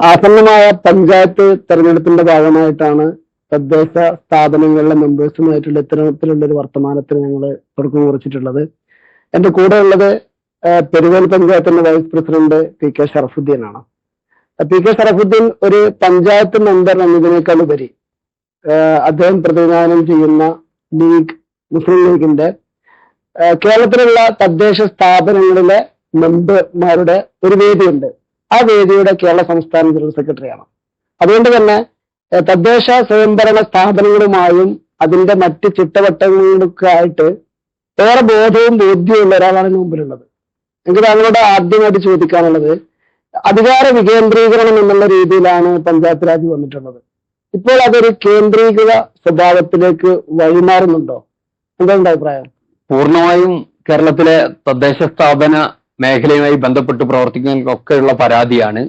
ആസന്നമായ പഞ്ചായത്ത് തെരഞ്ഞെടുപ്പിന്റെ ഭാഗമായിട്ടാണ് തദ്ദേശ സ്ഥാപനങ്ങളിലെ മെമ്പേഴ്സുമായിട്ടുള്ള ഇത്തരത്തിലുള്ള ഒരു വർത്തമാനത്തിന് ഞങ്ങൾ തുടക്കം കുറിച്ചിട്ടുള്ളത്. എന്റെ കൂടെ ഉള്ളത് പെരുവേൽ പഞ്ചായത്തിന്റെ വൈസ് പ്രസിഡന്റ് പി കെ ഷറഫുദ്ദീനാണ്. പി കെ ഷറഫുദ്ദീൻ ഒരു പഞ്ചായത്ത് മെമ്പർ എന്നതിനേക്കാൾ ഉപരി അദ്ദേഹം പ്രതിനിധാനം ചെയ്യുന്ന ലീഗ് മുസ്ലിം ലീഗിന്റെ കേരളത്തിലുള്ള തദ്ദേശ സ്ഥാപനങ്ങളിലെ മെമ്പർമാരുടെ ഒരു വേദിയുണ്ട്. ആ വേദിയുടെ കേരള സംസ്ഥാന ജനറൽ സെക്രട്ടറിയാണ്. അതുകൊണ്ട് തന്നെ തദ്ദേശ സ്വയംഭരണ സ്ഥാപനങ്ങളുമായും അതിന്റെ മറ്റ് ചിട്ടവട്ടങ്ങളൊക്കെ ആയിട്ട് ഏറെ ബോധവും ബോധ്യവും ഒരാളാണ് മുമ്പിലുള്ളത്. എനിക്ക് താങ്കളോട് ആദ്യമായിട്ട് ചോദിക്കാനുള്ളത് അധികാര വികേന്ദ്രീകരണം എന്നുള്ള രീതിയിലാണ് പഞ്ചായത്ത് രാജ് വന്നിട്ടുള്ളത്. ഇപ്പോൾ അതൊരു കേന്ദ്രീകൃത സ്വഭാവത്തിലേക്ക് വഴിമാറുന്നുണ്ടോ? എന്താണ് അഭിപ്രായം? പൂർണമായും കേരളത്തിലെ തദ്ദേശ സ്ഥാപന മേഖലയുമായി ബന്ധപ്പെട്ട് പ്രവർത്തിക്കുന്നവർക്കൊക്കെയുള്ള പരാതിയാണ്.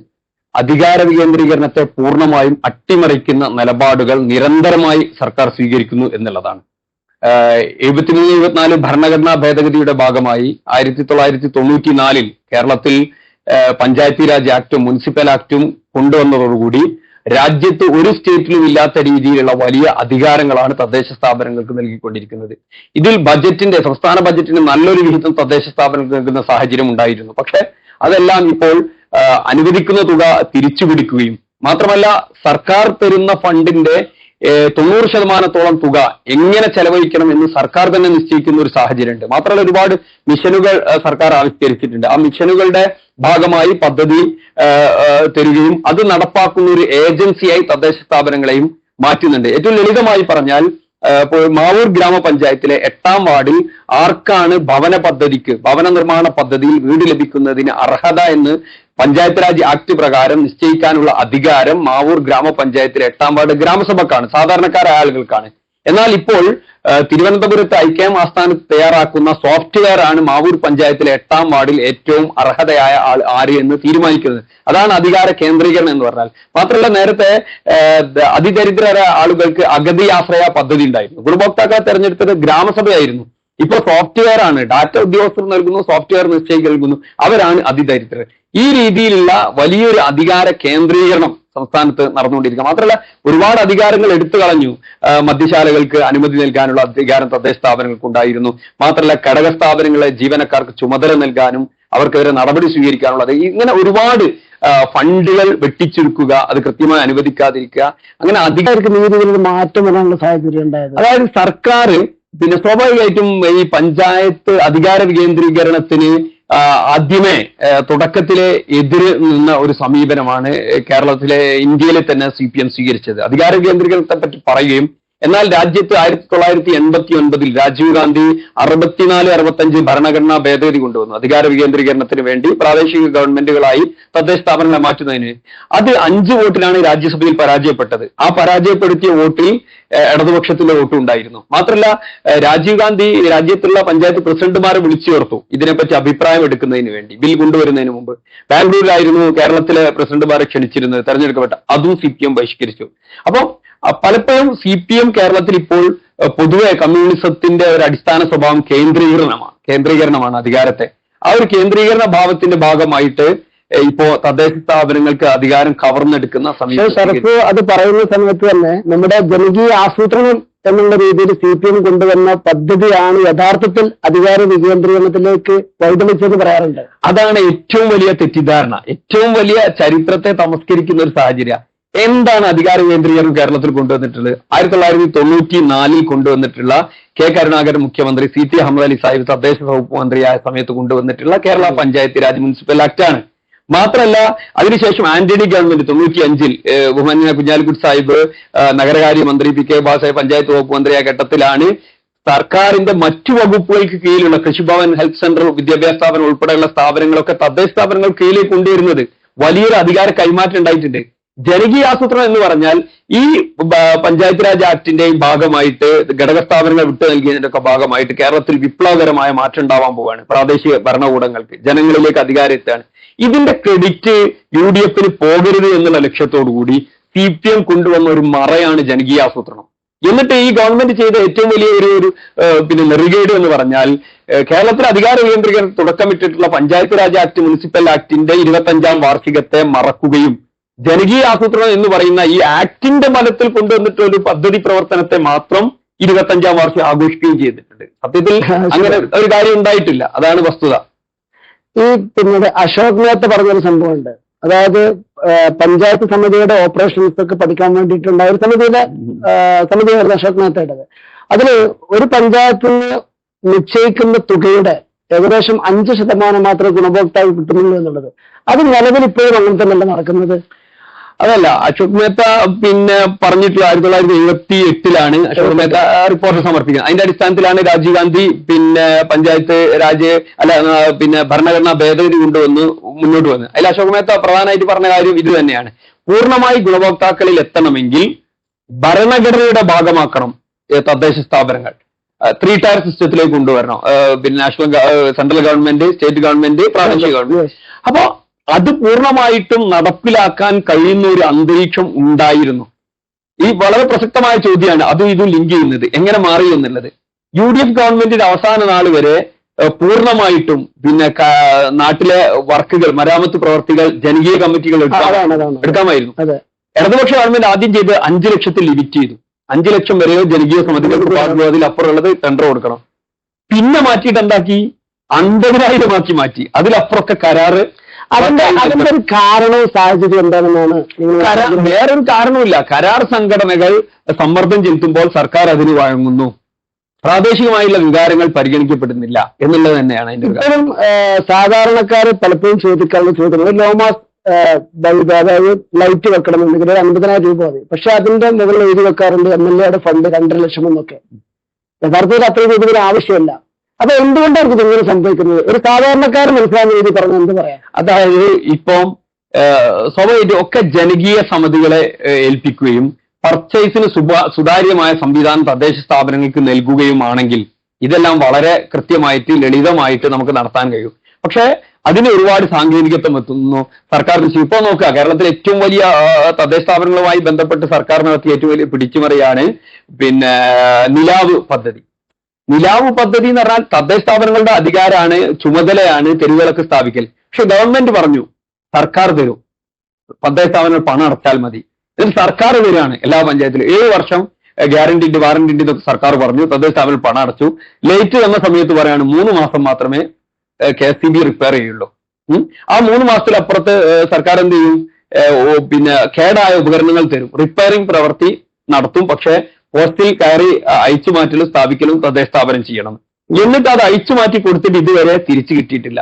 അധികാര വികേന്ദ്രീകരണത്തെ പൂർണമായും അട്ടിമറിക്കുന്ന നിലപാടുകൾ നിരന്തരമായി സർക്കാർ സ്വീകരിക്കുന്നു എന്നുള്ളതാണ്. എഴുപത്തിമൂന്ന് എഴുപത്തിനാല് ഭരണഘടനാ ഭേദഗതിയുടെ ഭാഗമായി ആയിരത്തി തൊള്ളായിരത്തി തൊണ്ണൂറ്റി നാലിൽ കേരളത്തിൽ പഞ്ചായത്തി രാജ് ആക്ടും മുനിസിപ്പൽ ആക്ടും കൊണ്ടുവന്നതോടുകൂടി രാജ്യത്ത് ഒരു സ്റ്റേറ്റിലും ഇല്ലാത്ത രീതിയിലുള്ള വലിയ അധികാരങ്ങളാണ് തദ്ദേശ സ്ഥാപനങ്ങൾക്ക് നൽകിക്കൊണ്ടിരിക്കുന്നത്. ഇതിൽ ബജറ്റിന്റെ സംസ്ഥാന ബജറ്റിന് നല്ലൊരു വിഹിതം തദ്ദേശ സ്ഥാപനങ്ങൾക്ക് നൽകുന്ന സാഹചര്യം ഉണ്ടായിരുന്നു. പക്ഷെ അതെല്ലാം ഇപ്പോൾ അനുവദിക്കുന്ന തുക തിരിച്ചു പിടിക്കുകയും മാത്രമല്ല സർക്കാർ തരുന്ന ഫണ്ടിന്റെ തൊണ്ണൂറ് ശതമാനത്തോളം തുക എങ്ങനെ ചെലവഴിക്കണം എന്ന് സർക്കാർ തന്നെ നിശ്ചയിക്കുന്ന ഒരു സാഹചര്യമുണ്ട്. മാത്രമല്ല ഒരുപാട് മിഷനുകൾ സർക്കാർ ആവിഷ്കരിച്ചിട്ടുണ്ട്. ആ മിഷനുകളുടെ ഭാഗമായി പദ്ധതി തരികയും അത് നടപ്പാക്കുന്ന ഒരു ഏജൻസിയായി തദ്ദേശ സ്ഥാപനങ്ങളെയും മാറ്റുന്നുണ്ട്. ഏറ്റവും ലളിതമായി പറഞ്ഞാൽ മാവൂർ ഗ്രാമപഞ്ചായത്തിലെ എട്ടാം വാർഡിൽ ആർക്കാണ് ഭവന പദ്ധതിക്ക് ഭവന നിർമ്മാണ പദ്ധതിയിൽ വീട് ലഭിക്കുന്നതിന് അർഹത എന്ന് പഞ്ചായത്ത് രാജ് ആക്ട് പ്രകാരം നിശ്ചയിക്കാനുള്ള അധികാരം മാവൂർ ഗ്രാമപഞ്ചായത്തിലെ എട്ടാം വാർഡ് ഗ്രാമസഭക്കാണ് സാധാരണക്കാരായ ആളുകൾക്കാണ്. എന്നാൽ ഇപ്പോൾ തിരുവനന്തപുരത്ത് ഐക്യം ആസ്ഥാനത്ത് തയ്യാറാക്കുന്ന സോഫ്റ്റ്വെയർ ആണ് മാവൂർ പഞ്ചായത്തിലെ എട്ടാം വാർഡിൽ ഏറ്റവും അർഹതയായ ആൾ ആര് എന്ന് തീരുമാനിക്കുന്നത്. അതാണ് അധികാര കേന്ദ്രീകരണം എന്ന് പറഞ്ഞാൽ. മാത്രമല്ല നേരത്തെ അതിദരിദ്രരായ ആളുകൾക്ക് അഗതി ആശ്രയ പദ്ധതി ഉണ്ടായിരുന്നു. ഗുണഭോക്താക്കളെ തെരഞ്ഞെടുത്തത് ഗ്രാമസഭയായിരുന്നു. ഇപ്പൊ സോഫ്റ്റ്വെയർ ആണ്. ഡാറ്റ ഉദ്യോഗസ്ഥർ നൽകുന്നു സോഫ്റ്റ്വെയർ നിശ്ചയിക്ക് നൽകുന്നു. അവരാണ് അതിദരിദ്രർ. ഈ രീതിയിലുള്ള വലിയൊരു അധികാര കേന്ദ്രീകരണം സംസ്ഥാനത്ത് നടന്നുകൊണ്ടിരിക്കുക. മാത്രമല്ല ഒരുപാട് അധികാരങ്ങൾ എടുത്തു കളഞ്ഞു. മദ്യശാലകൾക്ക് അനുമതി നൽകാനുള്ള അധികാരം തദ്ദേശ സ്ഥാപനങ്ങൾക്ക് ഉണ്ടായിരുന്നു. മാത്രമല്ല ഘടക സ്ഥാപനങ്ങളെ ജീവനക്കാർക്ക് ചുമതല നൽകാനും അവർക്കെതിരെ നടപടി സ്വീകരിക്കാനുള്ളത്. ഇങ്ങനെ ഒരുപാട് ഫണ്ടുകൾ വെട്ടിച്ചുരുക്കുക അത് കൃത്യമായി അനുവദിക്കാതിരിക്കുക. അങ്ങനെ അധിക നീതി മാറ്റം വരാനുള്ള സാഹചര്യം അതായത് സർക്കാർ പിന്നെ സ്വാഭാവികമായിട്ടും ഈ പഞ്ചായത്ത് അധികാര വികേന്ദ്രീകരണത്തിന് ആദ്യമേ തുടക്കത്തിലെ എതിര് നിന്ന ഒരു സമീപനമാണ് കേരളത്തിലെ ഇന്ത്യയിലെ തന്നെ സി പി എം സ്വീകരിച്ചത്. അധികാര വികേന്ദ്രീകരണത്തെ പറ്റി പറയുകയും എന്നാൽ രാജ്യത്ത് ആയിരത്തി തൊള്ളായിരത്തി എൺപത്തി ഒൻപതിൽ രാജീവ് ഗാന്ധി അറുപത്തിനാല് അറുപത്തഞ്ച് ഭരണഘടനാ ഭേദഗതി കൊണ്ടുവന്നു. അധികാര വികേന്ദ്രീകരണത്തിന് വേണ്ടി പ്രാദേശിക ഗവൺമെന്റുകളായി തദ്ദേശ സ്ഥാപനങ്ങളെ മാറ്റുന്നതിന് അത് അഞ്ച് വോട്ടിലാണ് രാജ്യസഭയിൽ പരാജയപ്പെട്ടത്. ആ പരാജയപ്പെടുത്തിയ വോട്ടിൽ ഇടതുപക്ഷത്തിന്റെ വോട്ടും ഉണ്ടായിരുന്നു. മാത്രമല്ല രാജീവ് ഗാന്ധി രാജ്യത്തുള്ള പഞ്ചായത്ത് പ്രസിഡന്റുമാരെ വിളിച്ചു ചേർത്തു ഇതിനെപ്പറ്റി അഭിപ്രായം എടുക്കുന്നതിന് വേണ്ടി. ബിൽ കൊണ്ടുവരുന്നതിന് മുമ്പ്. ബാംഗ്ലൂരിലായിരുന്നു കേരളത്തിലെ പ്രസിഡന്റുമാരെ ക്ഷണിച്ചിരുന്നത്. തെരഞ്ഞെടുക്കപ്പെട്ട അതും സി പി എം ബഹിഷ്കരിച്ചു. അപ്പം പലപ്പോഴും സി പി എം കേരളത്തിൽ ഇപ്പോൾ പൊതുവെ കമ്മ്യൂണിസത്തിന്റെ ഒരു അടിസ്ഥാന സ്വഭാവം കേന്ദ്രീകരണമാണ് കേന്ദ്രീകരണമാണ് അധികാരത്തെ. ആ ഒരു കേന്ദ്രീകരണ ഭാവത്തിന്റെ ഭാഗമായിട്ട് ഇപ്പോ തദ്ദേശ സ്ഥാപനങ്ങൾക്ക് അധികാരം കവർന്നെടുക്കുന്ന പക്ഷേ സമീപനം അത് പറയുന്ന സമയത്ത് തന്നെ നമ്മുടെ ജനകീയ ആസൂത്രണം എന്നുള്ള രീതിയിൽ സി പി എം കൊണ്ടുവന്ന പദ്ധതിയാണ് യഥാർത്ഥത്തിൽ അധികാര വികേന്ദ്രീകരണത്തിലേക്ക് വഴിതെളിച്ചെന്ന് പറയാറുണ്ട്. അതാണ് ഏറ്റവും വലിയ തെറ്റിദ്ധാരണ. ഏറ്റവും വലിയ ചരിത്രത്തെ തമസ്കരിക്കുന്ന ഒരു സാഹചര്യം. എന്താണ് അധികാര കേന്ദ്രീകരണം കേരളത്തിൽ കൊണ്ടുവന്നിട്ടുള്ളത്? ആയിരത്തി തൊള്ളായിരത്തി തൊണ്ണൂറ്റി നാലിൽ കൊണ്ടുവന്നിട്ടുള്ള കെ കരുണാകരൻ മുഖ്യമന്ത്രി സി ടി അഹമ്മദ് അലി സാഹിബ് തദ്ദേശ വകുപ്പ് മന്ത്രിയായ സമയത്ത് കൊണ്ടുവന്നിട്ടുള്ള കേരള പഞ്ചായത്ത് രാജ് മുനിസിപ്പൽ ആക്ട് ആണ്. മാത്രമല്ല അതിനുശേഷം ആന്റണി ഗവൺമെന്റ് തൊണ്ണൂറ്റി അഞ്ചിൽ ബഹുമാന്യ കുഞ്ഞാലിക്കുട്ടി സാഹിബ് നഗരകാര്യമന്ത്രി നഗരകാര്യ മന്ത്രി പി കെ ബാസാഹിബ് പഞ്ചായത്ത് വകുപ്പ് മന്ത്രിയായ ഘട്ടത്തിലാണ് സർക്കാരിന്റെ മറ്റു വകുപ്പുകൾക്ക് കീഴിലുള്ള കൃഷിഭവൻ ഹെൽത്ത് സെന്റർ വിദ്യാഭ്യാസ സ്ഥാപനം ഉൾപ്പെടെയുള്ള സ്ഥാപനങ്ങളൊക്കെ തദ്ദേശ സ്ഥാപനങ്ങൾ കീഴിലേക്ക് കൊണ്ടുവരുന്നത് വലിയൊരു അധികാര കൈമാറ്റം ഉണ്ടായിട്ടുണ്ട്. ജനകീയ ആസൂത്രണം എന്ന് പറഞ്ഞാൽ ഈ പഞ്ചായത്ത് രാജ് ആക്ടിന്റെയും ഭാഗമായിട്ട് ഘടക സ്ഥാപനങ്ങൾ വിട്ടു നൽകിയതിന്റെ ഒക്കെ ഭാഗമായിട്ട് കേരളത്തിൽ വിപ്ലവകരമായ മാറ്റം ഉണ്ടാവാൻ പോവാണ് പ്രാദേശിക ഭരണകൂടങ്ങൾക്ക് ജനങ്ങളിലേക്ക് അധികാരം എത്തുകയാണ് ഇതിന്റെ ക്രെഡിറ്റ് യു ഡി എഫിന് പോകരുത് എന്നുള്ള ലക്ഷ്യത്തോടു കൂടി സി പി എം കൊണ്ടുവന്ന ഒരു മറയാണ് ജനകീയ ആസൂത്രണം. എന്നിട്ട് ഈ ഗവൺമെന്റ് ചെയ്ത ഏറ്റവും വലിയ ഒരു ഒരു പിന്നെ നെറുകേട് എന്ന് പറഞ്ഞാൽ കേരളത്തിൽ അധികാര കേന്ദ്രീകരണം തുടക്കമിട്ടിട്ടുള്ള പഞ്ചായത്ത് രാജ് ആക്ട് മുനിസിപ്പൽ ആക്ടിന്റെ ഇരുപത്തഞ്ചാം വാർഷികത്തെ മറക്കുകയും ജനകീയ ആസൂത്രണം എന്ന് പറയുന്ന ഈ ആക്ടിന്റെ ബലത്തിൽ കൊണ്ടുവന്നിട്ട് ഒരു പദ്ധതി പ്രവർത്തനത്തെ മാത്രം ഇരുപത്തഞ്ചാം വർഷം ആഘോഷിക്കുകയും ചെയ്തിട്ടുണ്ട്. സത്യത്തിൽ അങ്ങനെ ഒരു കാര്യം ഉണ്ടായിട്ടില്ല. അതാണ് വസ്തുത. ഈ പിന്നീട് അശോക് മേത്ത പറഞ്ഞൊരു സംഭവമുണ്ട്. അതായത് പഞ്ചായത്ത് സമിതിയുടെ ഓപ്പറേഷൻസ് ഒക്കെ പഠിക്കാൻ വേണ്ടിയിട്ടുണ്ടായ ഒരു സമിതിയുടെ സമിതിയായിരുന്നു അശോക് മേത്തയുടേത്. അതിൽ ഒരു പഞ്ചായത്തിന് നിശ്ചയിക്കുന്ന തുകയുടെ ഏകദേശം അഞ്ച് ശതമാനം മാത്രമേ ഗുണഭോക്താവ് കിട്ടുന്നുള്ളൂ എന്നുള്ളത്. അത് നിലവിൽ ഇപ്പോഴും അങ്ങനെ തന്നെയല്ല നടക്കുന്നത്. അതല്ല അശോക് മേത്ത പിന്നെ പറഞ്ഞിട്ടുള്ള ആയിരത്തി തൊള്ളായിരത്തി എഴുപത്തി എട്ടിലാണ് അശോക് മേത്ത റിപ്പോർട്ട് സമർപ്പിക്കുന്നത്. അതിന്റെ അടിസ്ഥാനത്തിലാണ് രാജീവ് ഗാന്ധി പിന്നെ പഞ്ചായത്ത് രാജ് അല്ല പിന്നെ ഭരണഘടനാ ഭേദഗതി കൊണ്ടുവന്ന് മുന്നോട്ട് വന്നത്. അതിൽ അശോക് മേത്ത പ്രധാനമായിട്ട് പറഞ്ഞ കാര്യം ഇത് തന്നെയാണ്. പൂർണമായി ഗുണഭോക്താക്കളിൽ എത്തണമെങ്കിൽ ഭരണഘടനയുടെ ഭാഗമാക്കണം തദ്ദേശ സ്ഥാപനങ്ങൾ. ത്രീ ടയർ സിസ്റ്റത്തിലേക്ക് കൊണ്ടുവരണം. പിന്നെ national central government state government പ്രാദേശിക ഗവൺമെന്റ് അപ്പോ അത് പൂർണമായിട്ടും നടപ്പിലാക്കാൻ കഴിയുന്ന ഒരു അന്തരീക്ഷം ഉണ്ടായിരുന്നു. ഈ വളരെ പ്രസക്തമായ ചോദ്യമാണ് അതും ഇതും ലിങ്ക് ചെയ്യുന്നത്. എങ്ങനെ മാറി എന്നുള്ളത്. യു ഡി എഫ് ഗവൺമെന്റിന്റെ അവസാന നാൾ വരെ പൂർണമായിട്ടും പിന്നെ നാട്ടിലെ വർക്കുകൾ മരാമത്ത് പ്രവർത്തികൾ ജനകീയ കമ്മിറ്റികൾ എടുക്കാമായിരുന്നു. ഇടതുപക്ഷ ഗവൺമെന്റ് ആദ്യം ചെയ്ത് അഞ്ചു ലക്ഷത്തിൽ ലിമിറ്റ് ചെയ്തു. അഞ്ചു ലക്ഷം വരെയോ ജനകീയ സമിതികൾക്ക് അതിൽ അപ്പുറമുള്ളത് ടെൻഡർ കൊടുക്കണം. പിന്നെ മാറ്റിയിട്ട് എന്താക്കി? അൻപതിനായിരമാക്കി മാറ്റി. അതിലപ്പുറമൊക്കെ കരാറ് അതിന്റെ അതിന്റെ ഒരു കാരണവും സാഹചര്യം എന്താണെന്നാണ് വേറൊരു കാരണമില്ല കരാർ സംഘടനകൾ സമ്മർദ്ദം ചെലുത്തുമ്പോൾ സർക്കാർ അതിന് വഴങ്ങുന്നു. പ്രാദേശികമായുള്ള വികാരങ്ങൾ പരിഗണിക്കപ്പെടുന്നില്ല എന്നുള്ളത് തന്നെയാണ് അതിന്റെ ഒരു കാര്യം. സാധാരണക്കാർ പലപ്പോഴും ചോദിക്കാനുള്ള ചോദ്യങ്ങൾ ലോമാസ് ബൾബ് അതായത് ലൈറ്റ് വെക്കണമെന്നുണ്ടെങ്കിൽ ഒരു അൻപതിനായിരം രൂപ മതി പക്ഷെ അതിന്റെ മുകളിൽ എഴുതി വെക്കാറുണ്ട് എം എൽ എയുടെ ഫണ്ട് രണ്ടര ലക്ഷം എന്നൊക്കെ. യഥാർത്ഥത്തിൽ അത്രയും രൂപയുടെ ആവശ്യമില്ല. അപ്പൊ എന്തുകൊണ്ടായിരിക്കും ഇങ്ങനെ സംഭവിക്കുന്നത്? ഒരു സാധാരണക്കാരൻ മനസ്സിലാകുന്ന രീതി പറഞ്ഞു എന്ത് പറയാം? അതായത് ഇപ്പം സ്വാഭാവികം ഒക്കെ ജനകീയ സമിതികളെ ഏൽപ്പിക്കുകയും പർച്ചേസിന് സുതാര്യമായ സംവിധാനം തദ്ദേശ സ്ഥാപനങ്ങൾക്ക് നൽകുകയുമാണെങ്കിൽ ഇതെല്ലാം വളരെ കൃത്യമായിട്ട് ലളിതമായിട്ട് നമുക്ക് നടത്താൻ കഴിയും. പക്ഷേ അതിന് ഒരുപാട് സാങ്കേതികത്വം എത്തുന്നു. സർക്കാർ ഇപ്പോൾ ഇപ്പൊ നോക്കുക കേരളത്തിലെ ഏറ്റവും വലിയ തദ്ദേശ സ്ഥാപനങ്ങളുമായി ബന്ധപ്പെട്ട് സർക്കാർ നടത്തിയ ഏറ്റവും വലിയ പിടിച്ചുമറിയാണ് പിന്നെ നിലാവ് പദ്ധതി. നിലാവ് പദ്ധതി എന്ന് പറഞ്ഞാൽ തദ്ദേശ സ്ഥാപനങ്ങളുടെ അധികാരമാണ് ചുമതലയാണ് തെരുവിളക്ക് സ്ഥാപിക്കൽ. പക്ഷെ ഗവൺമെന്റ് പറഞ്ഞു സർക്കാർ തരും. തദ്ദേശ സ്ഥാപനങ്ങൾ പണം അടച്ചാൽ മതി. എന്നിട്ട് സർക്കാർ തരുകയാണ് എല്ലാ പഞ്ചായത്തിലും. ഏഴ് വർഷം ഗ്യാരണ്ടി ഉണ്ട് വാറണ്ടി ഉണ്ട് എന്നൊക്കെ സർക്കാർ പറഞ്ഞു. തദ്ദേശ സ്ഥാപനം പണം അടച്ചു. ലേറ്റ് വന്ന സമയത്ത് പറയാണ് മൂന്ന് മാസം മാത്രമേ കെ എസ് ബി റിപ്പയർ ചെയ്യുള്ളൂ. ആ മൂന്ന് മാസത്തിലപ്പുറത്ത് സർക്കാർ എന്ത് ചെയ്യും? പിന്നെ കേടായ ഉപകരണങ്ങൾ തരും. റിപ്പയറിംഗ് പ്രവൃത്തി നടത്തും. പക്ഷേ പോസ്റ്റിൽ കയറി അയച്ചു മാറ്റലും സ്ഥാപിക്കലും തദ്ദേശ സ്ഥാപനം ചെയ്യണം. എന്നിട്ട് അത് അയച്ചു മാറ്റി കൊടുത്തിട്ട് ഇതുവരെ തിരിച്ചു കിട്ടിയിട്ടില്ല.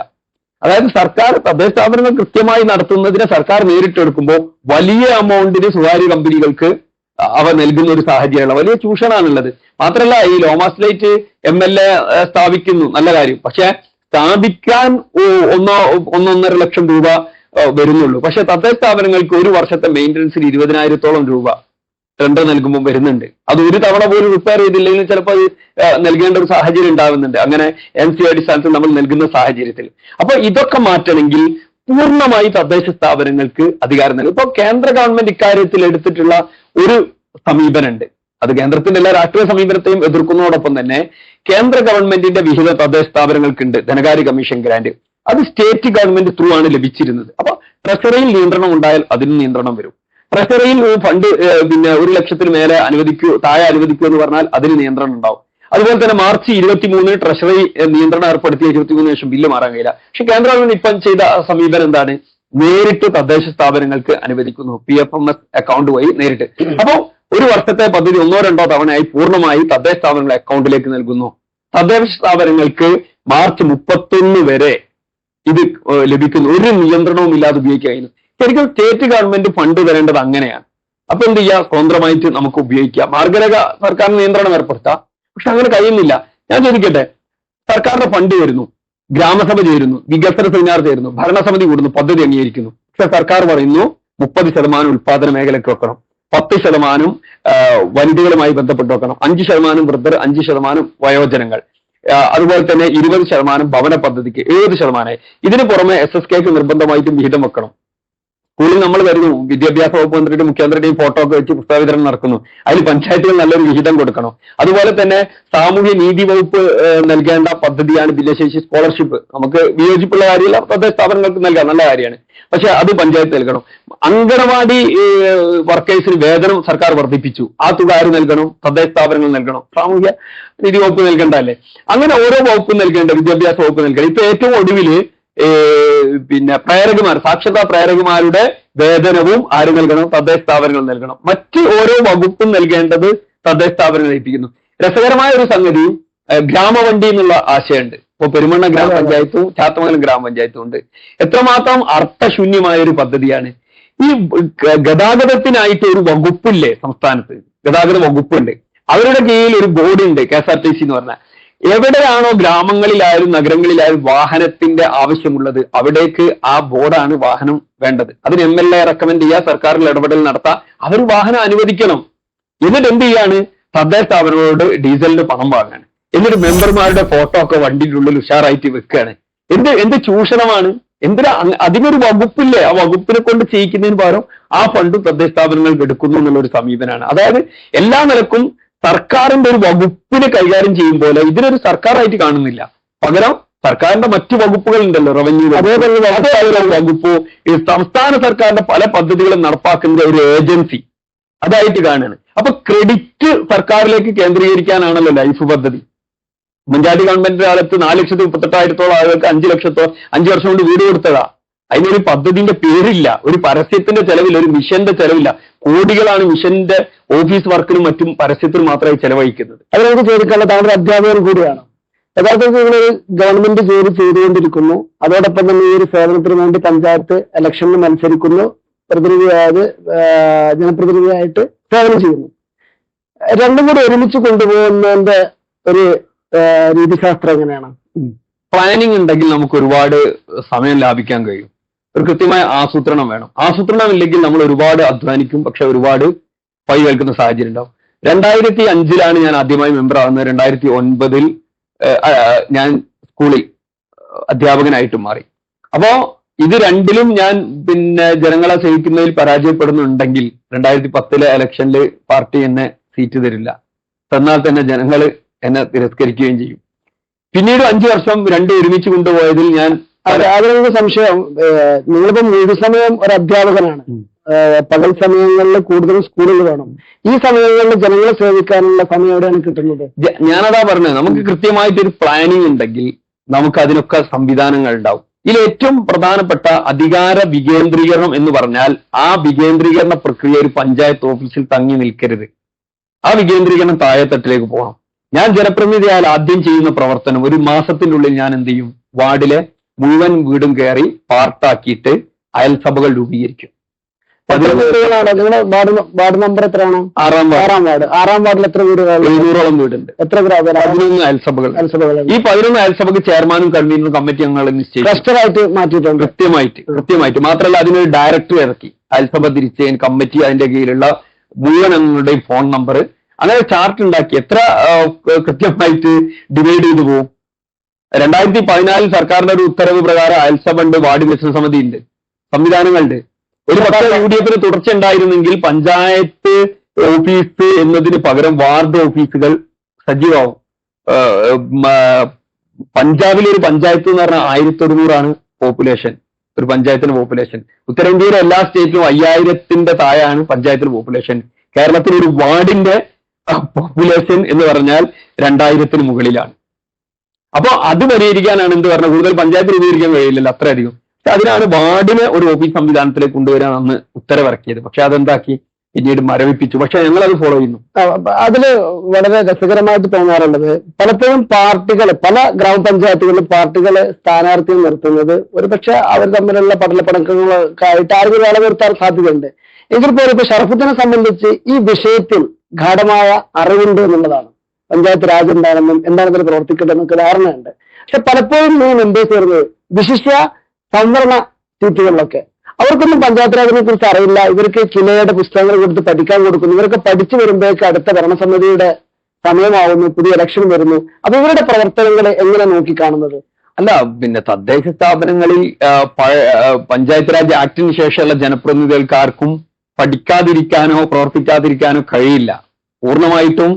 അതായത് സർക്കാർ തദ്ദേശ സ്ഥാപനങ്ങൾ കൃത്യമായി നടത്തുന്നതിനെ സർക്കാർ നേരിട്ടെടുക്കുമ്പോൾ വലിയ എമൗണ്ടിന് സ്വകാര്യ കമ്പനികൾക്ക് അവ നൽകുന്ന ഒരു സാഹചര്യമാണ്. വലിയ ചൂഷണാണുള്ളത് മാത്രമല്ല ഈ ലോമാസ്ലൈറ്റ് എം എൽ എ സ്ഥാപിക്കുന്നു. നല്ല കാര്യം. പക്ഷെ സ്ഥാപിക്കാൻ ഒന്നോ ഒന്നൊന്നര ലക്ഷം രൂപ വരുന്നുള്ളൂ. പക്ഷെ തദ്ദേശ സ്ഥാപനങ്ങൾക്ക് ഒരു വർഷത്തെ മെയിന്റനൻസിന് ഇരുപതിനായിരത്തോളം രൂപ. ടെൻഡർ നൽകുമ്പോൾ വരുന്നുണ്ട്. അത് ഒരു തവണ പോലും റിപ്പയർ ചെയ്തില്ലെങ്കിൽ ചിലപ്പോൾ അത് നൽകേണ്ട ഒരു സാഹചര്യം ഉണ്ടാവുന്നുണ്ട്. അങ്ങനെ എൻ സി അടിസ്ഥാനത്തിൽ നമ്മൾ നൽകുന്ന സാഹചര്യത്തിൽ. അപ്പൊ ഇതൊക്കെ മാറ്റണമെങ്കിൽ പൂർണമായി തദ്ദേശ സ്ഥാപനങ്ങൾക്ക് അധികാരം നൽകും. ഇപ്പൊ കേന്ദ്ര ഗവൺമെന്റ് ഇക്കാര്യത്തിൽ എടുത്തിട്ടുള്ള ഒരു സമീപനമുണ്ട്. അത് കേന്ദ്രത്തിന്റെ എല്ലാ രാഷ്ട്രീയ സമീപനത്തെയും എതിർക്കുന്നതോടൊപ്പം തന്നെ കേന്ദ്ര ഗവൺമെന്റിന്റെ വിഹിത തദ്ദേശ സ്ഥാപനങ്ങൾക്കുണ്ട്. ധനകാര്യ കമ്മീഷൻ ഗ്രാന്റ്. അത് സ്റ്റേറ്റ് ഗവൺമെന്റ് ത്രൂ ആണ് ലഭിച്ചിരുന്നത്. അപ്പൊ ട്രഷറിയിൽ നിയന്ത്രണം ഉണ്ടായാൽ അതിന് നിയന്ത്രണം വരും. ട്രഷറിയിൽ ഫണ്ട് പിന്നെ ഒരു ലക്ഷത്തിന് മേലെ അനുവദിക്കൂ താഴെ അനുവദിക്കൂ എന്ന് പറഞ്ഞാൽ അതിന് നിയന്ത്രണം ഉണ്ടാവും. അതുപോലെ തന്നെ മാർച്ച് ഇരുപത്തി മൂന്നിന് ട്രഷറി നിയന്ത്രണം ഏർപ്പെടുത്തിയ ഇരുപത്തി മൂന്ന് ലക്ഷം ബില്ല് മാറാൻ കഴിയില്ല. പക്ഷെ കേന്ദ്ര ഗവൺമെന്റ് ഇപ്പം ചെയ്ത സമീപനം എന്താണ്? നേരിട്ട് തദ്ദേശ സ്ഥാപനങ്ങൾക്ക് അനുവദിക്കുന്നു. P F M S account വഴി നേരിട്ട്. അപ്പോൾ ഒരു വർഷത്തെ പദ്ധതി ഒന്നോ രണ്ടോ തവണയായി പൂർണമായി തദ്ദേശ സ്ഥാപനങ്ങളുടെ അക്കൗണ്ടിലേക്ക് നൽകുന്നു. തദ്ദേശ സ്ഥാപനങ്ങൾക്ക് മാർച്ച് മുപ്പത്തൊന്ന് വരെ ഇത് ലഭിക്കുന്നു. ഒരു നിയന്ത്രണവും ഇല്ലാതെ ഉപയോഗിക്കുകയായിരുന്നു. ശരിക്കും സ്റ്റേറ്റ് ഗവൺമെന്റ് ഫണ്ട് തരേണ്ടത് അങ്ങനെയാണ്. അപ്പൊ എന്ത് ചെയ്യുക സ്വതന്ത്രമായിട്ട് നമുക്ക് ഉപയോഗിക്കാം. മാർഗരേഖ സർക്കാരിന് നിയന്ത്രണം ഏർപ്പെടുത്താം. പക്ഷെ അങ്ങനെ കഴിയുന്നില്ല. ഞാൻ ചോദിക്കട്ടെ? സർക്കാരിന്റെ ഫണ്ട് വരുന്നു ഗ്രാമസഭ ചേരുന്നു. വികസന സെമിനാർ ചേരുന്നു. ഭരണസമിതി കൂടുന്നു. പദ്ധതി അംഗീകരിക്കുന്നു. പക്ഷെ സർക്കാർ പറയുന്നു മുപ്പത് ശതമാനം ഉൽപാദന മേഖലയ്ക്ക് വെക്കണം. പത്ത് ശതമാനം വനിതകളുമായി ബന്ധപ്പെട്ട് വെക്കണം. അഞ്ച് ശതമാനം വൃദ്ധർ അഞ്ച് ശതമാനം വയോജനങ്ങൾ. അതുപോലെ തന്നെ ഇരുപത് ശതമാനം ഭവന പദ്ധതിക്ക് ഏഴ് ശതമാനമായി ഇതിന് പുറമെ എസ് എസ് കെക്ക് നിർബന്ധമായിട്ടും വിഹിതം വെക്കണം. സ്കൂളിൽ നമ്മൾ വരുന്നു. വിദ്യാഭ്യാസ വകുപ്പ് മന്ത്രിയുടെ മുഖ്യമന്ത്രിയുടെയും ഫോട്ടോ ഒക്കെ വെച്ച് പുസ്തക വിതരണം നടക്കുന്നു. അതിൽ പഞ്ചായത്തുകൾ നല്ലൊരു വിഹിതം കൊടുക്കണം. അതുപോലെ തന്നെ സാമൂഹ്യ നീതി വകുപ്പ് നൽകേണ്ട പദ്ധതിയാണ് ഭിന്നശേഷി സ്കോളർഷിപ്പ്. നമുക്ക് വിയോജിപ്പുള്ള കാര്യമില്ല തദ്ദേശ സ്ഥാപനങ്ങൾക്ക് നൽകാം. നല്ല കാര്യമാണ്. പക്ഷെ അത് പഞ്ചായത്ത് നൽകണം. അങ്കണവാടി വർക്കേഴ്സിന് വേതനം സർക്കാർ വർദ്ധിപ്പിച്ചു. ആ തുക ആര് നൽകണം? തദ്ദേശ സ്ഥാപനങ്ങൾ നൽകണം. സാമൂഹ്യ നീതി വകുപ്പ് നൽകേണ്ട അല്ലേ അങ്ങനെ ഓരോ വകുപ്പും നൽകേണ്ട വിദ്യാഭ്യാസ വകുപ്പ് നൽകണം ഇപ്പൊ ഏറ്റവും ഒടുവിൽ ഏഹ്, പിന്നെ പ്രേരകമാർ സാക്ഷരതാ പ്രേരകമാരുടെ വേതനവും ആര് നൽകണം? തദ്ദേശ സ്ഥാപനങ്ങൾ നൽകണം. മറ്റ് ഓരോ വകുപ്പും നൽകേണ്ടത് തദ്ദേശ സ്ഥാപനങ്ങൾ ഏൽപ്പിക്കുന്നു. രസകരമായ ഒരു സംഗതി ഗ്രാമവണ്ടി എന്നുള്ള ആശയമുണ്ട്. ഇപ്പൊ പെരുമണ്ണ ഗ്രാമപഞ്ചായത്തും ചാത്തമംഗലം ഗ്രാമപഞ്ചായത്തും ഉണ്ട്. എത്രമാത്രം അർത്ഥശൂന്യമായ ഒരു പദ്ധതിയാണ്. ഈ ഗതാഗതത്തിനായിട്ട് ഒരു വകുപ്പില്ലേ സംസ്ഥാനത്ത്? ഗതാഗത വകുപ്പുണ്ട്. അവരുടെ കീഴിൽ ഒരു ബോർഡ് ഉണ്ട് K S R T C എന്ന് പറഞ്ഞാൽ. എവിടെയാണോ ഗ്രാമങ്ങളിലായാലും നഗരങ്ങളിലായാലും വാഹനത്തിന്റെ ആവശ്യമുള്ളത് അവിടേക്ക് ആ ബോർഡാണ് വാഹനം വേണ്ടത്. അതിന് എം എൽ എ റെക്കമെൻഡ് ചെയ്യുക സർക്കാരിൽ ഇടപെടൽ നടത്താം. അവർ വാഹനം അനുവദിക്കണം. എന്നിട്ട് എന്ത് ചെയ്യാണ്? തദ്ദേശ സ്ഥാപനങ്ങളോട് ഡീസലിന് പണം വാങ്ങാണ്. എന്നിട്ട് മെമ്പർമാരുടെ ഫോട്ടോ ഒക്കെ വണ്ടിയുടെ ഉള്ളിൽ ഉഷാറായിട്ട് വെക്കുകയാണ് എന്ത് എന്ത് ചൂഷണമാണ്? എന്തിനാ അതിനൊരു വകുപ്പില്ലേ? ആ വകുപ്പിനെ കൊണ്ട് ചെയ്യിക്കുന്നതിന് പകരം ആ ഫണ്ട് തദ്ദേശ സ്ഥാപനങ്ങൾക്ക് എടുക്കുന്നു എന്നുള്ള ഒരു സമീപനമാണ് അതായത് എല്ലാ നിലക്കും സർക്കാരിന്റെ ഒരു വകുപ്പിനെ കൈകാര്യം ചെയ്യും പോലെ ഇതിനൊരു സർക്കാരായിട്ട് കാണുന്നില്ല. പകരം സർക്കാരിന്റെ മറ്റു വകുപ്പുകൾ ഉണ്ടല്ലോ റവന്യൂ അതേപോലെ വകുപ്പ്. ഈ സംസ്ഥാന സർക്കാരിന്റെ പല പദ്ധതികളും നടപ്പാക്കുന്ന ഒരു ഏജൻസി. അതായിട്ട് കാണുകയാണ് അപ്പൊ ക്രെഡിറ്റ് സർക്കാരിലേക്ക് കേന്ദ്രീകരിക്കാനാണല്ലോ ലൈഫ് പദ്ധതി. ഉമ്മൻചാണ്ടി ഗവൺമെന്റിന്റെ കാലത്ത് നാല് ലക്ഷത്തി മുപ്പത്തെട്ടായിരത്തോളം ആളുകൾക്ക് അഞ്ച് ലക്ഷത്തോ അഞ്ചു വർഷം കൊണ്ട് വീട് കൊടുത്തതാ. അതിനൊരു പദ്ധതിന്റെ പേരില്ല. ഒരു പരസ്യത്തിന്റെ ചെലവില്ല. ഒരു മിഷന്റെ ചെലവില്ല. കോടികളാണ് മിഷന്റെ ഓഫീസ് വർക്കിനും മറ്റും പരസ്യത്തിനും മാത്രമായി ചെലവഴിക്കുന്നത്. അത് നമുക്ക് ചോദിക്കാനുള്ള താങ്കളുടെ അധ്യാപകൻ കൂടിയാണ്. യഥാർത്ഥത്തിൽ നിങ്ങൾ ഗവൺമെന്റ് ജോലി ചെയ്തുകൊണ്ടിരിക്കുന്നു. അതോടൊപ്പം തന്നെ ഈ ഒരു സേവനത്തിന് വേണ്ടി പഞ്ചായത്ത് ഇലക്ഷനിൽ മത്സരിക്കുന്നു. പ്രതിനിധിയായത് ജനപ്രതിനിധിയായിട്ട് സേവനം ചെയ്യുന്നു. രണ്ടും കൂടി ഒരുമിച്ച് കൊണ്ടുപോകുന്നതിന്റെ ഒരു രീതിശാസ്ത്രം എങ്ങനെയാണ്? പ്ലാനിങ് ഉണ്ടെങ്കിൽ നമുക്ക് ഒരുപാട് സമയം ലാഭിക്കാൻ കഴിയും. ഒരു കൃത്യമായ ആസൂത്രണം വേണം. ആസൂത്രണം ഇല്ലെങ്കിൽ നമ്മൾ ഒരുപാട് അധ്വാനിക്കും പക്ഷെ ഒരുപാട് പൈ കേൾക്കുന്ന സാഹചര്യം ഉണ്ടാവും. രണ്ടായിരത്തി അഞ്ചിലാണ് ഞാൻ ആദ്യമായി മെമ്പർ ആവുന്നത് രണ്ടായിരത്തി ഒൻപതിൽ ഞാൻ സ്കൂളിൽ അധ്യാപകനായിട്ട് മാറി. അപ്പോ ഇത് രണ്ടിലും ഞാൻ പിന്നെ ജനങ്ങളെ സേവിക്കുന്നതിൽ പരാജയപ്പെടുന്നുണ്ടെങ്കിൽ രണ്ടായിരത്തി പത്തിലെ ഇലക്ഷനിൽ പാർട്ടി എന്നെ സീറ്റ് തരില്ല. തന്നാൽ തന്നെ ജനങ്ങൾ എന്നെ തിരസ്കരിക്കുകയും ചെയ്യും. പിന്നീട് അഞ്ചു വർഷം രണ്ടും ഒരുമിച്ച് കൊണ്ടുപോയതിൽ ഞാൻ അതെ അതിനൊരു സംശയം. നിങ്ങളിപ്പോ മുഴുവൻ സമയം ഒരു അധ്യാപകനാണ്. പകൽ സമയങ്ങളിൽ കൂടുതൽ സ്കൂളുകൾ വേണം. ഈ സമയങ്ങളിൽ ജനങ്ങളെ സേവിക്കാനുള്ള സമയം എവിടെയാണ് കിട്ടുന്നത്? ഞാനതാ പറഞ്ഞത് നമുക്ക് കൃത്യമായിട്ടൊരു പ്ലാനിങ് ഉണ്ടെങ്കിൽ നമുക്ക് അതിനൊക്കെ സംവിധാനങ്ങൾ ഉണ്ടാവും. ഇതിൽ ഏറ്റവും പ്രധാനപ്പെട്ട അധികാര വികേന്ദ്രീകരണം എന്ന് പറഞ്ഞാൽ ആ വികേന്ദ്രീകരണ പ്രക്രിയ ഒരു പഞ്ചായത്ത് ഓഫീസിൽ തങ്ങി നിൽക്കരുത്. ആ വികേന്ദ്രീകരണം താഴെ തട്ടിലേക്ക് പോകണം. ഞാൻ ജനപ്രതിനിധിയായാൽ ആദ്യം ചെയ്യുന്ന പ്രവർത്തനം ഒരു മാസത്തിനുള്ളിൽ ഞാൻ എന്ത് ചെയ്യും? വാർഡിലെ മുഴുവൻ വീടും കയറി പാർട്ടാക്കിയിട്ട് അയൽസഭകൾ രൂപീകരിക്കും. വാർഡ് നമ്പർ എത്രയാണ്? ആറാം ആറാം വാർഡ്. ആറാം വാർഡിൽ എത്ര വീടുകളാണ്? എഴുന്നൂറോളം വീടുണ്ട്. എത്ര പതിനൊന്ന് അയൽസഭകൾ. അയൽസഭകൾ ഈ പതിനൊന്ന് അയൽസഭയ്ക്ക് ചെയർമാനും കൺവീനറും കമ്മിറ്റി അംഗങ്ങൾ നിശ്ചയിച്ചു. മാറ്റിയിട്ടുണ്ട്. കൃത്യമായിട്ട് കൃത്യമായിട്ട്. മാത്രമല്ല അതിനൊരു ഡയറക്ടർ ഇറക്കി. അയൽസഭ തിരിച്ചതിന് കമ്മിറ്റി അതിന്റെ കീഴിലുള്ള മുഴുവൻ അംഗങ്ങളുടെയും ഫോൺ നമ്പർ അങ്ങനെ ചാർട്ട് ഉണ്ടാക്കി എത്ര കൃത്യമായിട്ട് ഡിവൈഡ് ചെയ്തു പോകും. രണ്ടായിരത്തി പതിനാലിൽ സർക്കാരിന്റെ ഒരു ഉത്തരവ് പ്രകാരം അയൽസഭ ഉണ്ട് വാർഡ് വികസന സമിതി ഉണ്ട് സംവിധാനങ്ങളുണ്ട്. ഒരു പക്ഷേ യു ഡി എഫിന് തുടർച്ച ഉണ്ടായിരുന്നെങ്കിൽ പഞ്ചായത്ത് ഓഫീസ് എന്നതിന് പകരം വാർഡ് ഓഫീസുകൾ സജീവമാവും. പഞ്ചാബിലെ ഒരു പഞ്ചായത്ത് എന്ന് പറഞ്ഞാൽ ആയിരത്തി ഒരുന്നൂറാണ് പോപ്പുലേഷൻ ഒരു പഞ്ചായത്തിന്റെ പോപ്പുലേഷൻ. ഉത്തരേന്ത്യയിലെ എല്ലാ സ്റ്റേറ്റിലും അയ്യായിരത്തിന്റെ താഴെയാണ് പഞ്ചായത്തിന്റെ പോപ്പുലേഷൻ. കേരളത്തിൽ ഒരു വാർഡിന്റെ പോപ്പുലേഷൻ എന്ന് പറഞ്ഞാൽ രണ്ടായിരത്തിന് മുകളിലാണ്. അപ്പൊ അത് പരിഹരിക്കാനാണ് എന്ത് പറഞ്ഞത്? കൂടുതൽ പഞ്ചായത്ത് രൂപീകരിക്കാൻ കഴിയില്ലല്ലോ അത്രയധികം. അതിനാണ് വാർഡിനെ ഒരു ഓഫീസ് സംവിധാനത്തിലേക്ക് കൊണ്ടുവരാൻ അന്ന് ഉത്തരവിറക്കിയത്. പക്ഷെ അതെന്താക്കി? പിന്നീട് മരവിപ്പിച്ചു. പക്ഷെ ഞങ്ങൾ അത് ഫോളോ ചെയ്യുന്നു അതിൽ വളരെ രസകരമായിട്ട് തോന്നാറുള്ളത് പലപ്പോഴും പാർട്ടികൾ പല ഗ്രാമപഞ്ചായത്തുകളിലും പാർട്ടികൾ സ്ഥാനാർത്ഥികൾ നിർത്തുന്നത് ഒരുപക്ഷെ അവർ തമ്മിലുള്ള പടലപ്പടക്കങ്ങളൊക്കെ ആയിട്ട് ആരെങ്കിലും വേള നിർത്താൻ സാധ്യതയുണ്ട്. എങ്കിൽ പോലും ഇപ്പൊ ഷറഫുദ്ദിനെ സംബന്ധിച്ച് ഈ വിഷയത്തിൽ ഗാഠമായ അറിവുണ്ട് എന്നുള്ളതാണ്. പഞ്ചായത്ത് രാജ് എന്താണെന്നും എന്താണ് ഇതിൽ പ്രവർത്തിക്കേണ്ടതെന്നൊക്കെ ധാരണയുണ്ട്. പക്ഷെ പലപ്പോഴും ഈ മെമ്പേഴ്സ് വരുന്നത് വിശിഷ്ട സംവരണ സീറ്റുകളിലൊക്കെ അവർക്കൊന്നും പഞ്ചായത്ത് രാജിനെ കുറിച്ച് അറിയില്ല. ഇവർക്ക് കിലയുടെ പുസ്തകങ്ങൾ കൊടുത്ത് പഠിക്കാൻ കൊടുക്കുന്നു. ഇവരൊക്കെ പഠിച്ചു വരുമ്പോഴേക്ക് അടുത്ത ഭരണസമിതിയുടെ സമയമാവുന്നു പുതിയ ഇലക്ഷൻ വരുന്നു. അപ്പൊ ഇവരുടെ പ്രവർത്തനങ്ങളെ എങ്ങനെ നോക്കിക്കാണുന്നത്? അല്ല പിന്നെ തദ്ദേശ സ്ഥാപനങ്ങളിൽ പഞ്ചായത്ത് രാജ് ആക്ടിന് ശേഷമുള്ള ജനപ്രതിനിധികൾക്കാർക്കും പഠിക്കാതിരിക്കാനോ പ്രവർത്തിക്കാതിരിക്കാനോ കഴിയില്ല. പൂർണമായിട്ടും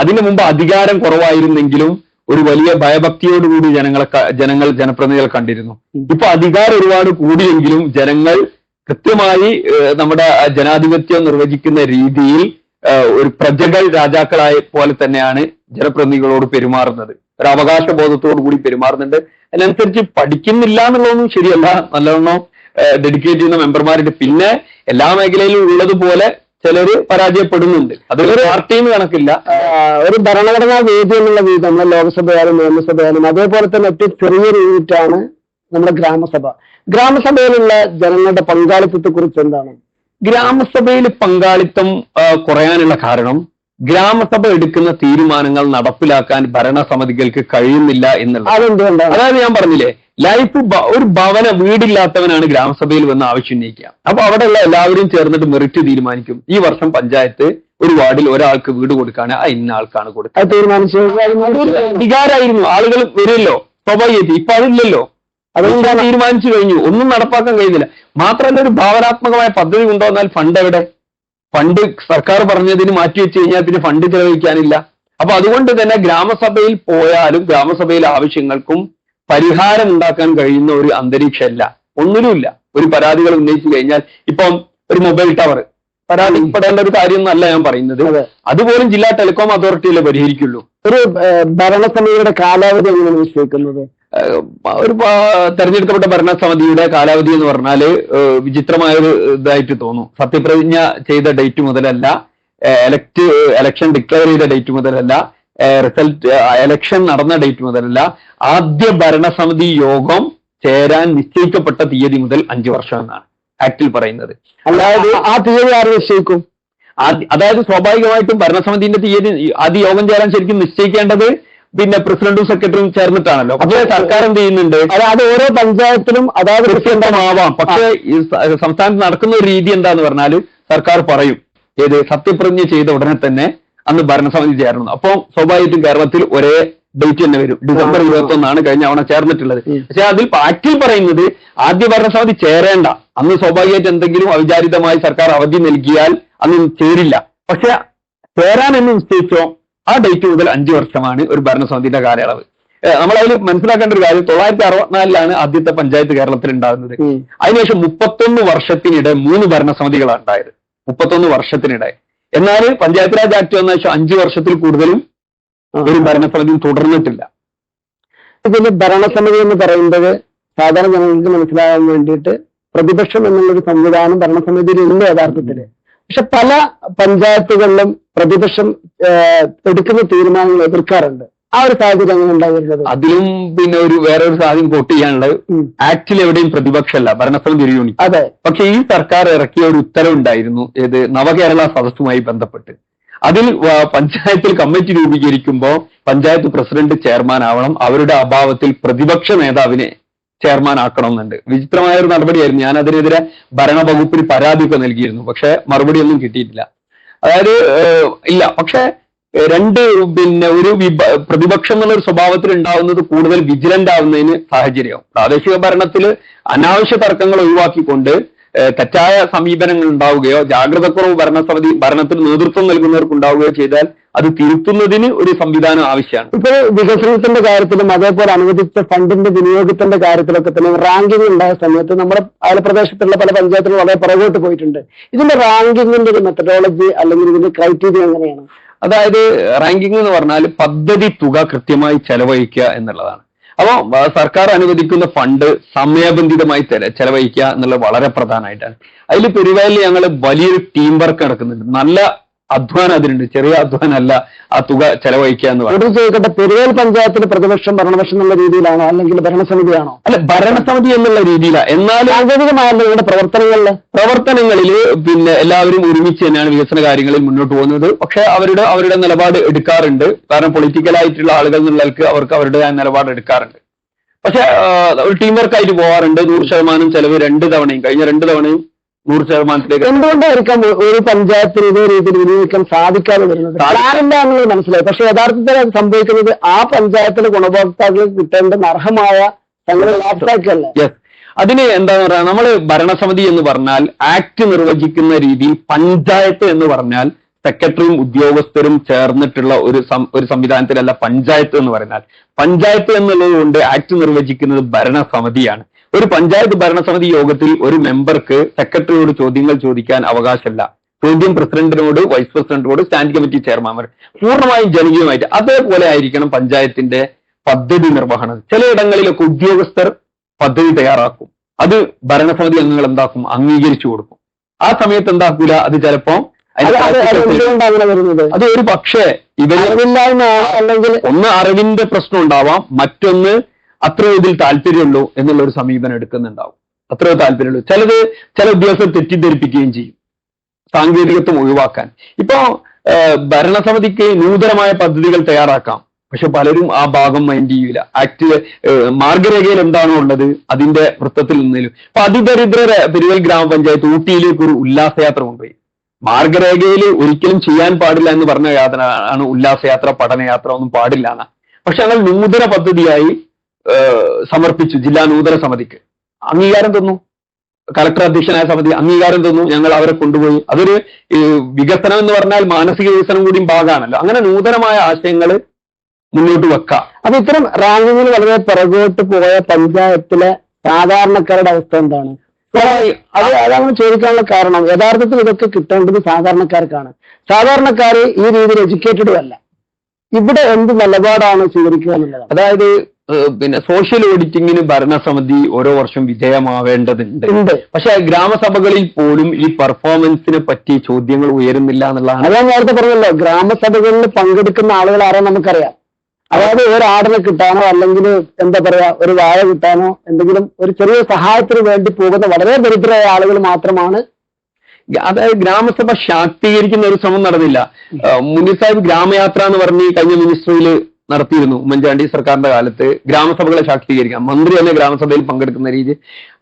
അതിനു മുമ്പ് അധികാരം കുറവായിരുന്നെങ്കിലും ഒരു വലിയ ഭയഭക്തിയോടുകൂടി ജനങ്ങളെ ജനങ്ങൾ ജനപ്രതിനിധികൾ കണ്ടിരുന്നു. ഇപ്പൊ അധികാരം ഒരുപാട് കൂടിയെങ്കിലും ജനങ്ങൾ കൃത്യമായി നമ്മുടെ ജനാധിപത്യം നിർവചിക്കുന്ന രീതിയിൽ ഒരു പ്രജകൾ രാജാക്കളായ പോലെ തന്നെയാണ് ജനപ്രതിനിധികളോട് പെരുമാറുന്നത്. ഒരു അവകാശ ബോധത്തോടു കൂടി പെരുമാറുന്നുണ്ട്. അതിനനുസരിച്ച് പഠിക്കുന്നില്ല എന്നുള്ളതൊന്നും ശരിയല്ല. നല്ലവണ്ണം ഡെഡിക്കേറ്റ് ചെയ്യുന്ന മെമ്പർമാരുണ്ട് പിന്നെ എല്ലാ മേഖലയിലും ഉള്ളതുപോലെ ചിലര് പരാജയപ്പെടുന്നുണ്ട്. അതൊരു പാർട്ടിയും കണക്കില്ല. ഒരു ഭരണഘടനാ വേദി എന്നുള്ള രീതി നമ്മുടെ ലോക്സഭയായാലും നിയമസഭയായാലും അതേപോലെ തന്നെ ഏറ്റവും ചെറിയൊരു യൂണിറ്റാണ് നമ്മുടെ ഗ്രാമസഭ. ഗ്രാമസഭയിലുള്ള ജനങ്ങളുടെ പങ്കാളിത്തത്തെ കുറിച്ച് എന്താണ്? ഗ്രാമസഭയിൽ പങ്കാളിത്തം കുറയാനുള്ള കാരണം ഗ്രാമസഭ എടുക്കുന്ന തീരുമാനങ്ങൾ നടപ്പിലാക്കാൻ ഭരണസമിതികൾക്ക് കഴിയുന്നില്ല എന്നുള്ളത്. അതായത് ഞാൻ പറഞ്ഞില്ലേ ലൈഫ് ഒരു ഭവന വീടില്ലാത്തവനാണ് ഗ്രാമസഭയിൽ വന്ന് ആവശ്യം ഉന്നയിക്കുക. അപ്പൊ അവിടെയുള്ള എല്ലാവരും ചേർന്നിട്ട് മെറിറ്റ് തീരുമാനിക്കും. ഈ വർഷം പഞ്ചായത്ത് ഒരു വാർഡിൽ ഒരാൾക്ക് വീട് കൊടുക്കാണ് ആ ഇന്ന ആൾക്കാണ് കൊടുക്കുക. വികാരായിരുന്നു തീരുമാനിച്ചു ആളുകൾ വരുമല്ലോ. സ്വാഭാവികമായിട്ട് ഇപ്പൊ അതില്ലല്ലോ. അതുകൊണ്ട് തീരുമാനിച്ചു കഴിഞ്ഞു. ഒന്നും നടപ്പാക്കാൻ കഴിയുന്നില്ല. മാത്രമല്ല ഒരു ഭാവനാത്മകമായ പദ്ധതി കൊണ്ടുവന്നാൽ ഫണ്ട് എവിടെ? ഫണ്ട് സർക്കാർ പറഞ്ഞതിന് മാറ്റി വെച്ച് കഴിഞ്ഞാൽ പിന്നെ ഫണ്ട് ചെലവഴിക്കാനില്ല. അപ്പൊ അതുകൊണ്ട് തന്നെ ഗ്രാമസഭയിൽ പോയാലും ഗ്രാമസഭയിലെ ആവശ്യങ്ങൾക്കും പരിഹാരം ഉണ്ടാക്കാൻ കഴിയുന്ന ഒരു അന്തരീക്ഷമല്ല. ഒന്നിലുമില്ല ഒരു പരാതികൾ ഉന്നയിച്ചു കഴിഞ്ഞാൽ ഇപ്പം ഒരു മൊബൈൽ ടവർ. പരാതിപ്പെടേണ്ട ഒരു കാര്യമൊന്നല്ല ഞാൻ പറയുന്നത്. അതുപോലും ജില്ലാ ടെലികോം അതോറിറ്റിയിലെ പരിഹരിക്കുള്ളൂ. ഒരു ഭരണസമിതിയുടെ കാലാവധി എങ്ങനെയാണ് നിശ്ചയിക്കുന്നത്? ഒരു തെരഞ്ഞെടുക്കപ്പെട്ട ഭരണസമിതിയുടെ കാലാവധി എന്ന് പറഞ്ഞാൽ വിചിത്രമായ ഒരു ഇതായിട്ട് തോന്നും. സത്യപ്രതിജ്ഞ ചെയ്ത ഡേറ്റ് മുതലല്ല എലക്ട് എലക്ഷൻ ഡിക്ലെയർ ചെയ്ത ഡേറ്റ് മുതലല്ല റിസൾട്ട് എലക്ഷൻ നടന്ന ഡേറ്റ് മുതലല്ല ആദ്യ ഭരണസമിതി യോഗം ചേരാൻ നിശ്ചയിക്കപ്പെട്ട തീയതി മുതൽ അഞ്ചു വർഷം എന്നാണ്. ആക്ടിൽ പറയുന്നത്. അല്ലാതെ ആ തീയതി ആര് നിശ്ചയിക്കും? അതായത് സ്വാഭാവികമായിട്ടും ഭരണസമിതിന്റെ തീയതി ആദ്യ യോഗം ചേരാൻ ശരിക്കും നിശ്ചയിക്കേണ്ടത് പിന്നെ പ്രസിഡന്റും സെക്രട്ടറിയും ചേർന്നിട്ടാണല്ലോ. പക്ഷേ സർക്കാർ എന്ത് ചെയ്യുന്നുണ്ട്? അതായത് ഓരോ പഞ്ചായത്തിലും അതായത് കൃത്യമാവാം. പക്ഷേ ഈ സംസ്ഥാനത്ത് നടക്കുന്ന ഒരു രീതി എന്താന്ന് പറഞ്ഞാൽ സർക്കാർ പറയും. ഏത് സത്യപ്രതിജ്ഞ ചെയ്ത ഉടനെ തന്നെ അന്ന് ഭരണസമിതി ചേർന്നത്. അപ്പൊ സ്വാഭാവികമായിട്ടും കേരളത്തിൽ ഒരേ ഡേറ്റ് തന്നെ വരും. ഡിസംബർ. ഇരുപത്തി ഒന്നാണ് കഴിഞ്ഞ തവണ ചേർന്നിട്ടുള്ളത്. പക്ഷെ അതിൽ പാറ്റിൽ പറയുന്നത് ആദ്യ ഭരണസമിതി ചേരേണ്ട. അന്ന് സ്വാഭാവികമായിട്ട് എന്തെങ്കിലും അവിചാരിതമായി സർക്കാർ അവധി നൽകിയാൽ അന്ന് ചേരില്ല. പക്ഷെ ചേരാൻ എന്ന് നിശ്ചയിച്ചോ ആ ഡേറ്റ് മുതൽ അഞ്ചു വർഷമാണ് ഒരു ഭരണസമിതിയുടെ കാലയളവ്. നമ്മൾ അതിൽ മനസ്സിലാക്കേണ്ട ഒരു കാര്യം തൊള്ളായിരത്തി അറുപത്തിനാലിലാണ് ആദ്യത്തെ പഞ്ചായത്ത് കേരളത്തിൽ ഉണ്ടാകുന്നത്. അതിനുശേഷം മുപ്പത്തൊന്ന് വർഷത്തിനിടെ മൂന്ന് ഭരണസമിതികളാണ് ഉണ്ടായത്. മുപ്പത്തൊന്ന് വർഷത്തിനിടെ. എന്നാൽ പഞ്ചായത്ത് രാജ് ആക്ട് വന്ന ശേഷം അഞ്ചു വർഷത്തിൽ കൂടുതലും ഒരു ഭരണസമിതിയും തുടർന്നിട്ടില്ല. ഇതിൽ ഭരണസമിതി എന്ന് പറയുന്നത് സാധാരണ ജനങ്ങൾക്ക് മനസ്സിലാകാൻ വേണ്ടിയിട്ട് പ്രതിപക്ഷം എന്നുള്ളൊരു സംവിധാനം ഭരണസമിതിയിൽ ഉണ്ട് യഥാർത്ഥത്തിൽ. പക്ഷെ പല പഞ്ചായത്തുകളിലും പ്രതിപക്ഷം എടുക്കുന്ന തീരുമാനങ്ങൾ എതിർക്കാറുണ്ട്. ആ ഒരു സാഹചര്യം അതിലും പിന്നെ ഒരു വേറെ ഒരു സാധ്യം കോട്ട് ചെയ്യാനുള്ളത് ആക്ച്വലി ആക്ടിൽ എവിടെയും പ്രതിപക്ഷമല്ല ഭരണസ്ഥലം തിരിയൂണി അതെ. പക്ഷെ ഈ സർക്കാർ ഇറക്കിയ ഒരു ഉത്തരവുണ്ടായിരുന്നു ഏത് നവകേരള സദസ്സുമായി ബന്ധപ്പെട്ട്. അതിൽ പഞ്ചായത്തിൽ കമ്മിറ്റി രൂപീകരിക്കുമ്പോൾ പഞ്ചായത്ത് പ്രസിഡന്റ് ചെയർമാൻ ആവണം അവരുടെ അഭാവത്തിൽ പ്രതിപക്ഷ നേതാവിനെ ചെയർമാൻ ആക്കണമെന്നുണ്ട്. വിചിത്രമായ ഒരു നടപടിയായിരുന്നു. ഞാൻ അതിനെതിരെ ഭരണവകുപ്പിന് പരാതിയൊക്കെ നൽകിയിരുന്നു പക്ഷെ മറുപടിയൊന്നും കിട്ടിയിട്ടില്ല. അതായത് ഇല്ല. പക്ഷെ രണ്ട് പിന്നെ ഒരു പ്രതിപക്ഷം എന്നുള്ള ഒരു സ്വഭാവത്തിൽ ഉണ്ടാവുന്നത് കൂടുതൽ വിജിലന്റ് ആവുന്നതിന് സാഹചര്യമാവും പ്രാദേശിക ഭരണത്തിൽ അനാവശ്യ തർക്കങ്ങൾ ഒഴിവാക്കിക്കൊണ്ട് തെറ്റായ സമീപനങ്ങൾ ഉണ്ടാവുകയോ ജാഗ്രതക്കുറവ് ഭരണസമിതി ഭരണത്തിന് നേതൃത്വം നൽകുന്നവർക്ക് ഉണ്ടാവുകയോ ചെയ്താൽ അത് തിരുത്തുന്നതിന് ഒരു സംവിധാനം ആവശ്യമാണ്. ഇപ്പൊ വികസനത്തിന്റെ കാര്യത്തിലും അതേപോലെ അനുവദിച്ച ഫണ്ടിന്റെ വിനിയോഗത്തിന്റെ കാര്യത്തിലൊക്കെ തന്നെ റാങ്കിംഗ് ഉണ്ടായ സമയത്ത് നമ്മുടെ അയൽപ്രദേശത്തുള്ള പല പഞ്ചായത്തുകളും വളരെ പുറകോട്ട് പോയിട്ടുണ്ട്. ഇതിന്റെ റാങ്കിങ്ങിന്റെ ഒരു മെത്തഡോളജി അല്ലെങ്കിൽ ഇതിന്റെ ക്രൈറ്റീരിയ എങ്ങനെയാണ്? അതായത് റാങ്കിംഗ് എന്ന് പറഞ്ഞാൽ പദ്ധതി തുക കൃത്യമായി ചെലവഴിക്കുക എന്നുള്ളതാണ്. അപ്പോൾ സർക്കാർ അനുവദിക്കുന്ന ഫണ്ട് സമയബന്ധിതമായി ചെല- ചെലവഴിക്കുക എന്നുള്ളത് വളരെ പ്രധാനമായിട്ടാണ്. അതിൽ പെരുവയലിൽ ഞങ്ങൾ വലിയൊരു ടീം വർക്ക് നടക്കുന്നുണ്ട്. നല്ല അധ്വാനം അതിനുണ്ട് ചെറിയ അധ്വാനമല്ല ആ തുക ചെലവഴിക്കുക എന്ന് പറയുന്നത്. ചോദിക്കട്ടെ പെരുവേൽ പ്രതിപക്ഷം ഭരണപക്ഷം എന്നുള്ള രീതിയിലാണോ? അല്ലെങ്കിൽ ഭരണസമിതിയാണോ? അല്ല ഭരണസമിതി എന്നുള്ള രീതിയിലാണ് എന്നാൽ സാങ്കേതികമായല്ലോ നിങ്ങളുടെ പ്രവർത്തനങ്ങളിൽ പ്രവർത്തനങ്ങളിൽ പിന്നെ എല്ലാവരും ഒരുമിച്ച് തന്നെയാണ് വികസന കാര്യങ്ങളിൽ മുന്നോട്ട് പോകുന്നത്. പക്ഷെ അവരുടെ അവരുടെ നിലപാട് എടുക്കാറുണ്ട്. കാരണം പൊളിറ്റിക്കലായിട്ടുള്ള ആളുകൾ എന്നുള്ളവർക്ക് അവർക്ക് അവരുടേതായ നിലപാട് എടുക്കാറുണ്ട്. പക്ഷെ ഒരു ടീം വർക്കായിട്ട് പോകാറുണ്ട് നൂറ് ശതമാനം ചെലവ് രണ്ട് തവണയും കഴിഞ്ഞ രണ്ട് തവണയും നൂറ് ശതമാനത്തിലേക്ക് എന്തുകൊണ്ടായിരിക്കാം ഒരു പഞ്ചായത്തിന് ഇതേ രീതിയിൽ വിനിയോഗിക്കാൻ സാധിക്കാതെ വരുന്നത്? ആരെന്താണെന്ന് മനസ്സിലായി. പക്ഷെ യഥാർത്ഥത്തിൽ അത് സംഭവിക്കുന്നത് ആ പഞ്ചായത്തിലെ ഗുണഭോക്താക്കൾക്ക് കിട്ടേണ്ടുന്ന അർഹമായ അതിന് എന്താ പറയാ നമ്മൾ ഭരണസമിതി എന്ന് പറഞ്ഞാൽ ആക്ട് നിർവചിക്കുന്ന രീതിയിൽ പഞ്ചായത്ത് എന്ന് പറഞ്ഞാൽ സെക്രട്ടറിയും ഉദ്യോഗസ്ഥരും ചേർന്നിട്ടുള്ള ഒരു ഒരു സംവിധാനത്തിലല്ല പഞ്ചായത്ത് എന്ന് പറഞ്ഞാൽ. പഞ്ചായത്ത് എന്നുള്ളത് കൊണ്ട് ആക്ട് നിർവചിക്കുന്നത് ഭരണസമിതിയാണ്. ഒരു പഞ്ചായത്ത് ഭരണസമിതി യോഗത്തിൽ ഒരു മെമ്പർക്ക് സെക്രട്ടറിയോട് ചോദ്യങ്ങൾ ചോദിക്കാൻ അവകാശമല്ല. ചോദ്യം പ്രസിഡന്റിനോട് വൈസ് പ്രസിഡന്റിനോട് സ്റ്റാൻഡിംഗ് കമ്മിറ്റി ചെയർമാൻമാർ പൂർണമായും ജനകീയമായിട്ട് അതേപോലെ ആയിരിക്കണം പഞ്ചായത്തിന്റെ പദ്ധതി നിർവഹണം. ചിലയിടങ്ങളിലൊക്കെ ഉദ്യോഗസ്ഥർ പദ്ധതി തയ്യാറാക്കും. അത് ഭരണസമിതി അംഗങ്ങൾ എന്താക്കും? അംഗീകരിച്ചു കൊടുക്കും. ആ സമയത്ത് എന്താക്കൂല? അത് ചിലപ്പോ അത് ഒരു പക്ഷേ ഇവരില്ലായ്മ അല്ലെങ്കിൽ ഒന്ന് അറിവിന്റെ പ്രശ്നം ഉണ്ടാവാം മറ്റൊന്ന് അത്ര ഇതിൽ താല്പര്യമുള്ളൂ എന്നുള്ള ഒരു സമീപനം എടുക്കുന്നുണ്ടാവും. അത്രയോ താല്പര്യമുള്ളൂ. ചിലത് ചില ഉദ്യോഗസ്ഥർ തെറ്റിദ്ധരിപ്പിക്കുകയും ചെയ്യും. സാങ്കേതികത്വം ഒഴിവാക്കാൻ. ഇപ്പോ ഭരണസമിതിക്ക് നൂതനമായ പദ്ധതികൾ തയ്യാറാക്കാം. പക്ഷെ പലരും ആ ഭാഗം മൈൻഡ് ചെയ്യൂല. ആക്ട് മാർഗരേഖയിൽ എന്താണോ ഉള്ളത് അതിന്റെ വൃത്തത്തിൽ നിന്നേലും ഇപ്പൊ അതിദരിദ്ര പെരുവൽ ഗ്രാമപഞ്ചായത്ത് ഊട്ടിയിലേക്ക് ഒരു ഉല്ലാസയാത്ര കൊണ്ടുപോയി. മാർഗരേഖയിൽ ഒരിക്കലും ചെയ്യാൻ പാടില്ല എന്ന് പറഞ്ഞ യാത്ര ആണ് ഉല്ലാസയാത്ര പഠനയാത്ര ഒന്നും പാടില്ല എന്നാ പക്ഷെ ഞങ്ങൾ നൂതന പദ്ധതിയായി സമർപ്പിച്ചു. ജില്ലാ നൂതന സമിതിക്ക്. അംഗീകാരം തന്നു. കളക്ടർ അധ്യക്ഷനായ സമിതി അംഗീകാരം തന്നു. ഞങ്ങൾ അവരെ കൊണ്ടുപോയി. അതൊരു വികസനം എന്ന് പറഞ്ഞാൽ മാനസിക വികസനം കൂടിയും ഭാഗമാണല്ലോ. അങ്ങനെ നൂതനമായ ആശയങ്ങൾ മുന്നോട്ട് വെക്കാം. അപ്പൊ ഇത്തരം റാങ്കിങ്ങിൽ വളരെ പിറകോട്ട് പോയ പഞ്ചായത്തിലെ സാധാരണക്കാരുടെ അവസ്ഥ എന്താണ്? അത് അതാണ് ചോദിക്കാനുള്ള കാരണം. യഥാർത്ഥത്തിൽ ഇതൊക്കെ കിട്ടേണ്ടത് സാധാരണക്കാർക്കാണ്. സാധാരണക്കാർ ഈ രീതിയിൽ എഡ്യൂക്കേറ്റഡും അല്ല. ഇവിടെ എന്ത് നിലപാടാണ് സ്വീകരിക്കുക എന്നുള്ളതാണ് അതായത് പിന്നെ സോഷ്യൽ ഓഡിറ്റിങ്ങിന് ഭരണസമിതി ഓരോ വർഷം വിധേയമാവേണ്ടതുണ്ട് പക്ഷെ ഗ്രാമസഭകളിൽ പോലും ഈ പെർഫോമൻസിനെ പറ്റി ചോദ്യങ്ങൾ ഉയരുന്നില്ല എന്നുള്ളതാണ്. അതാ ഞാൻ നേരത്തെ പറഞ്ഞല്ലോ ഗ്രാമസഭകളിൽ പങ്കെടുക്കുന്ന ആളുകൾ ആരാ നമുക്കറിയാം. അതായത് ഒരു ആടിനെ കിട്ടാനോ അല്ലെങ്കിൽ എന്താ പറയാ ഒരു വാഴ കിട്ടാനോ എന്തെങ്കിലും ഒരു ചെറിയ സഹായത്തിന് വേണ്ടി പോകുന്ന വളരെ ദരിദ്രരായ ആളുകൾ മാത്രമാണ് അതായത് ഗ്രാമസഭ ശാക്തീകരിക്കുന്ന ഒരു ശ്രമം നടന്നില്ല. മുനിസാഹിബ് ഗ്രാമയാത്ര എന്ന് പറഞ്ഞ് കഴിഞ്ഞ മിനിസ്ട്രിയിൽ നടത്തിയിരുന്നു ഉമ്മൻചാണ്ടി സർക്കാരിന്റെ കാലത്ത് ഗ്രാമസഭകളെ ശാക്തീകരിക്കാൻ മന്ത്രി തന്നെ ഗ്രാമസഭയിൽ പങ്കെടുക്കുന്ന രീതി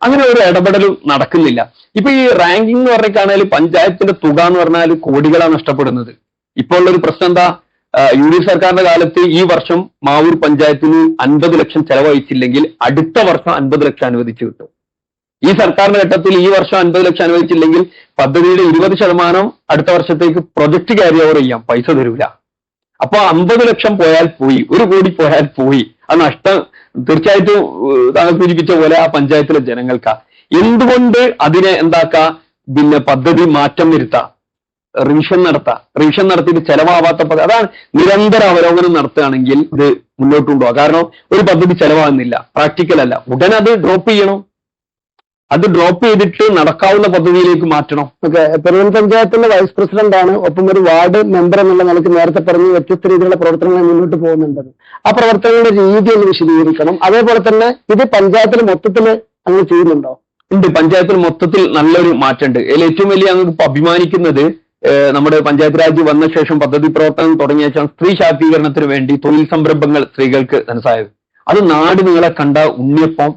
അങ്ങനെ ഒരു ഇടപെടലും നടക്കുന്നില്ല. ഇപ്പൊ ഈ റാങ്കിങ് എന്ന് പറഞ്ഞാൽ പഞ്ചായത്തിന്റെ തുക എന്ന് പറഞ്ഞാൽ കോടികളാണ് നഷ്ടപ്പെടുന്നത്. ഇപ്പോൾ ഉള്ള ഒരു പ്രശ്നം എന്താ? യു ഡി സർക്കാരിന്റെ കാലത്ത് ഈ വർഷം മാവൂർ പഞ്ചായത്തിന് അൻപത് ലക്ഷം ചെലവഴിച്ചില്ലെങ്കിൽ അടുത്ത വർഷം അൻപത് ലക്ഷം അനുവദിച്ചു കിട്ടും. ഈ സർക്കാരിന്റെ ഘട്ടത്തിൽ ഈ വർഷം അൻപത് ലക്ഷം അനുവദിച്ചില്ലെങ്കിൽ പദ്ധതിയുടെ ഇരുപത് ശതമാനം അടുത്ത വർഷത്തേക്ക് പ്രൊജക്ട് ക്യാരി ഓവർ ചെയ്യാം. പൈസ തരൂല. അപ്പൊ അമ്പത് ലക്ഷം പോയാൽ പോയി ഒരു കോടി പോയാൽ പോയി. ആ നഷ്ടം തീർച്ചയായിട്ടും താങ്കൾ സൂചിപ്പിച്ച പോലെ ആ പഞ്ചായത്തിലെ ജനങ്ങൾക്കാ. എന്തുകൊണ്ട് അതിനെ എന്താക്ക? പിന്നെ പദ്ധതി മാറ്റം വരുത്താം. റിവിഷൻ നടത്ത. റിവിഷൻ നടത്തിയിട്ട് ചെലവാവാത്ത പദ്ധതി അതാണ് നിരന്തര അവലോകനം നടത്തുകയാണെങ്കിൽ ഇത് മുന്നോട്ട് കൊണ്ടുപോകാം കാരണം ഒരു പദ്ധതി ചെലവാകുന്നില്ല. പ്രാക്ടിക്കൽ അല്ല ഉടനെ അത് ഡ്രോപ്പ് ചെയ്യണം. അത് ഡ്രോപ്പ് ചെയ്തിട്ട് നടക്കാവുന്ന പദ്ധതിയിലേക്ക് മാറ്റണം. ഓക്കെ. പെരുവൻ പഞ്ചായത്തിന്റെ വൈസ് പ്രസിഡന്റ് ആണ്. ഒപ്പം ഒരു വാർഡ് മെമ്പർ എന്നുള്ള നിലയ്ക്ക് നേരത്തെ പറഞ്ഞ് വ്യത്യസ്ത രീതിയിലുള്ള പ്രവർത്തനങ്ങൾ മുന്നോട്ട് പോകുന്നുണ്ട് ആ പ്രവർത്തനങ്ങളുടെ രീതി ഒന്ന് വിശദീകരിക്കണം. അതേപോലെ തന്നെ ഇത് പഞ്ചായത്തിൽ മൊത്തത്തിൽ അങ്ങനെ ചെയ്യുന്നുണ്ടോ? ഉണ്ട്. പഞ്ചായത്തിൽ മൊത്തത്തിൽ നല്ലൊരു മാറ്റമുണ്ട്. അതിൽ ഏറ്റവും വലിയ ഞങ്ങൾക്ക് ഇപ്പൊ അഭിമാനിക്കുന്നത് നമ്മുടെ പഞ്ചായത്ത് രാജ് വന്ന ശേഷം പദ്ധതി പ്രവർത്തനം തുടങ്ങിയ ശേഷം സ്ത്രീ ശാക്തീകരണത്തിന് വേണ്ടി തൊഴിൽ സംരംഭങ്ങൾ സ്ത്രീകൾക്ക് ധനസഹായം അത് നാട് നിങ്ങളെ കണ്ട ഉണ്ണിയപ്പം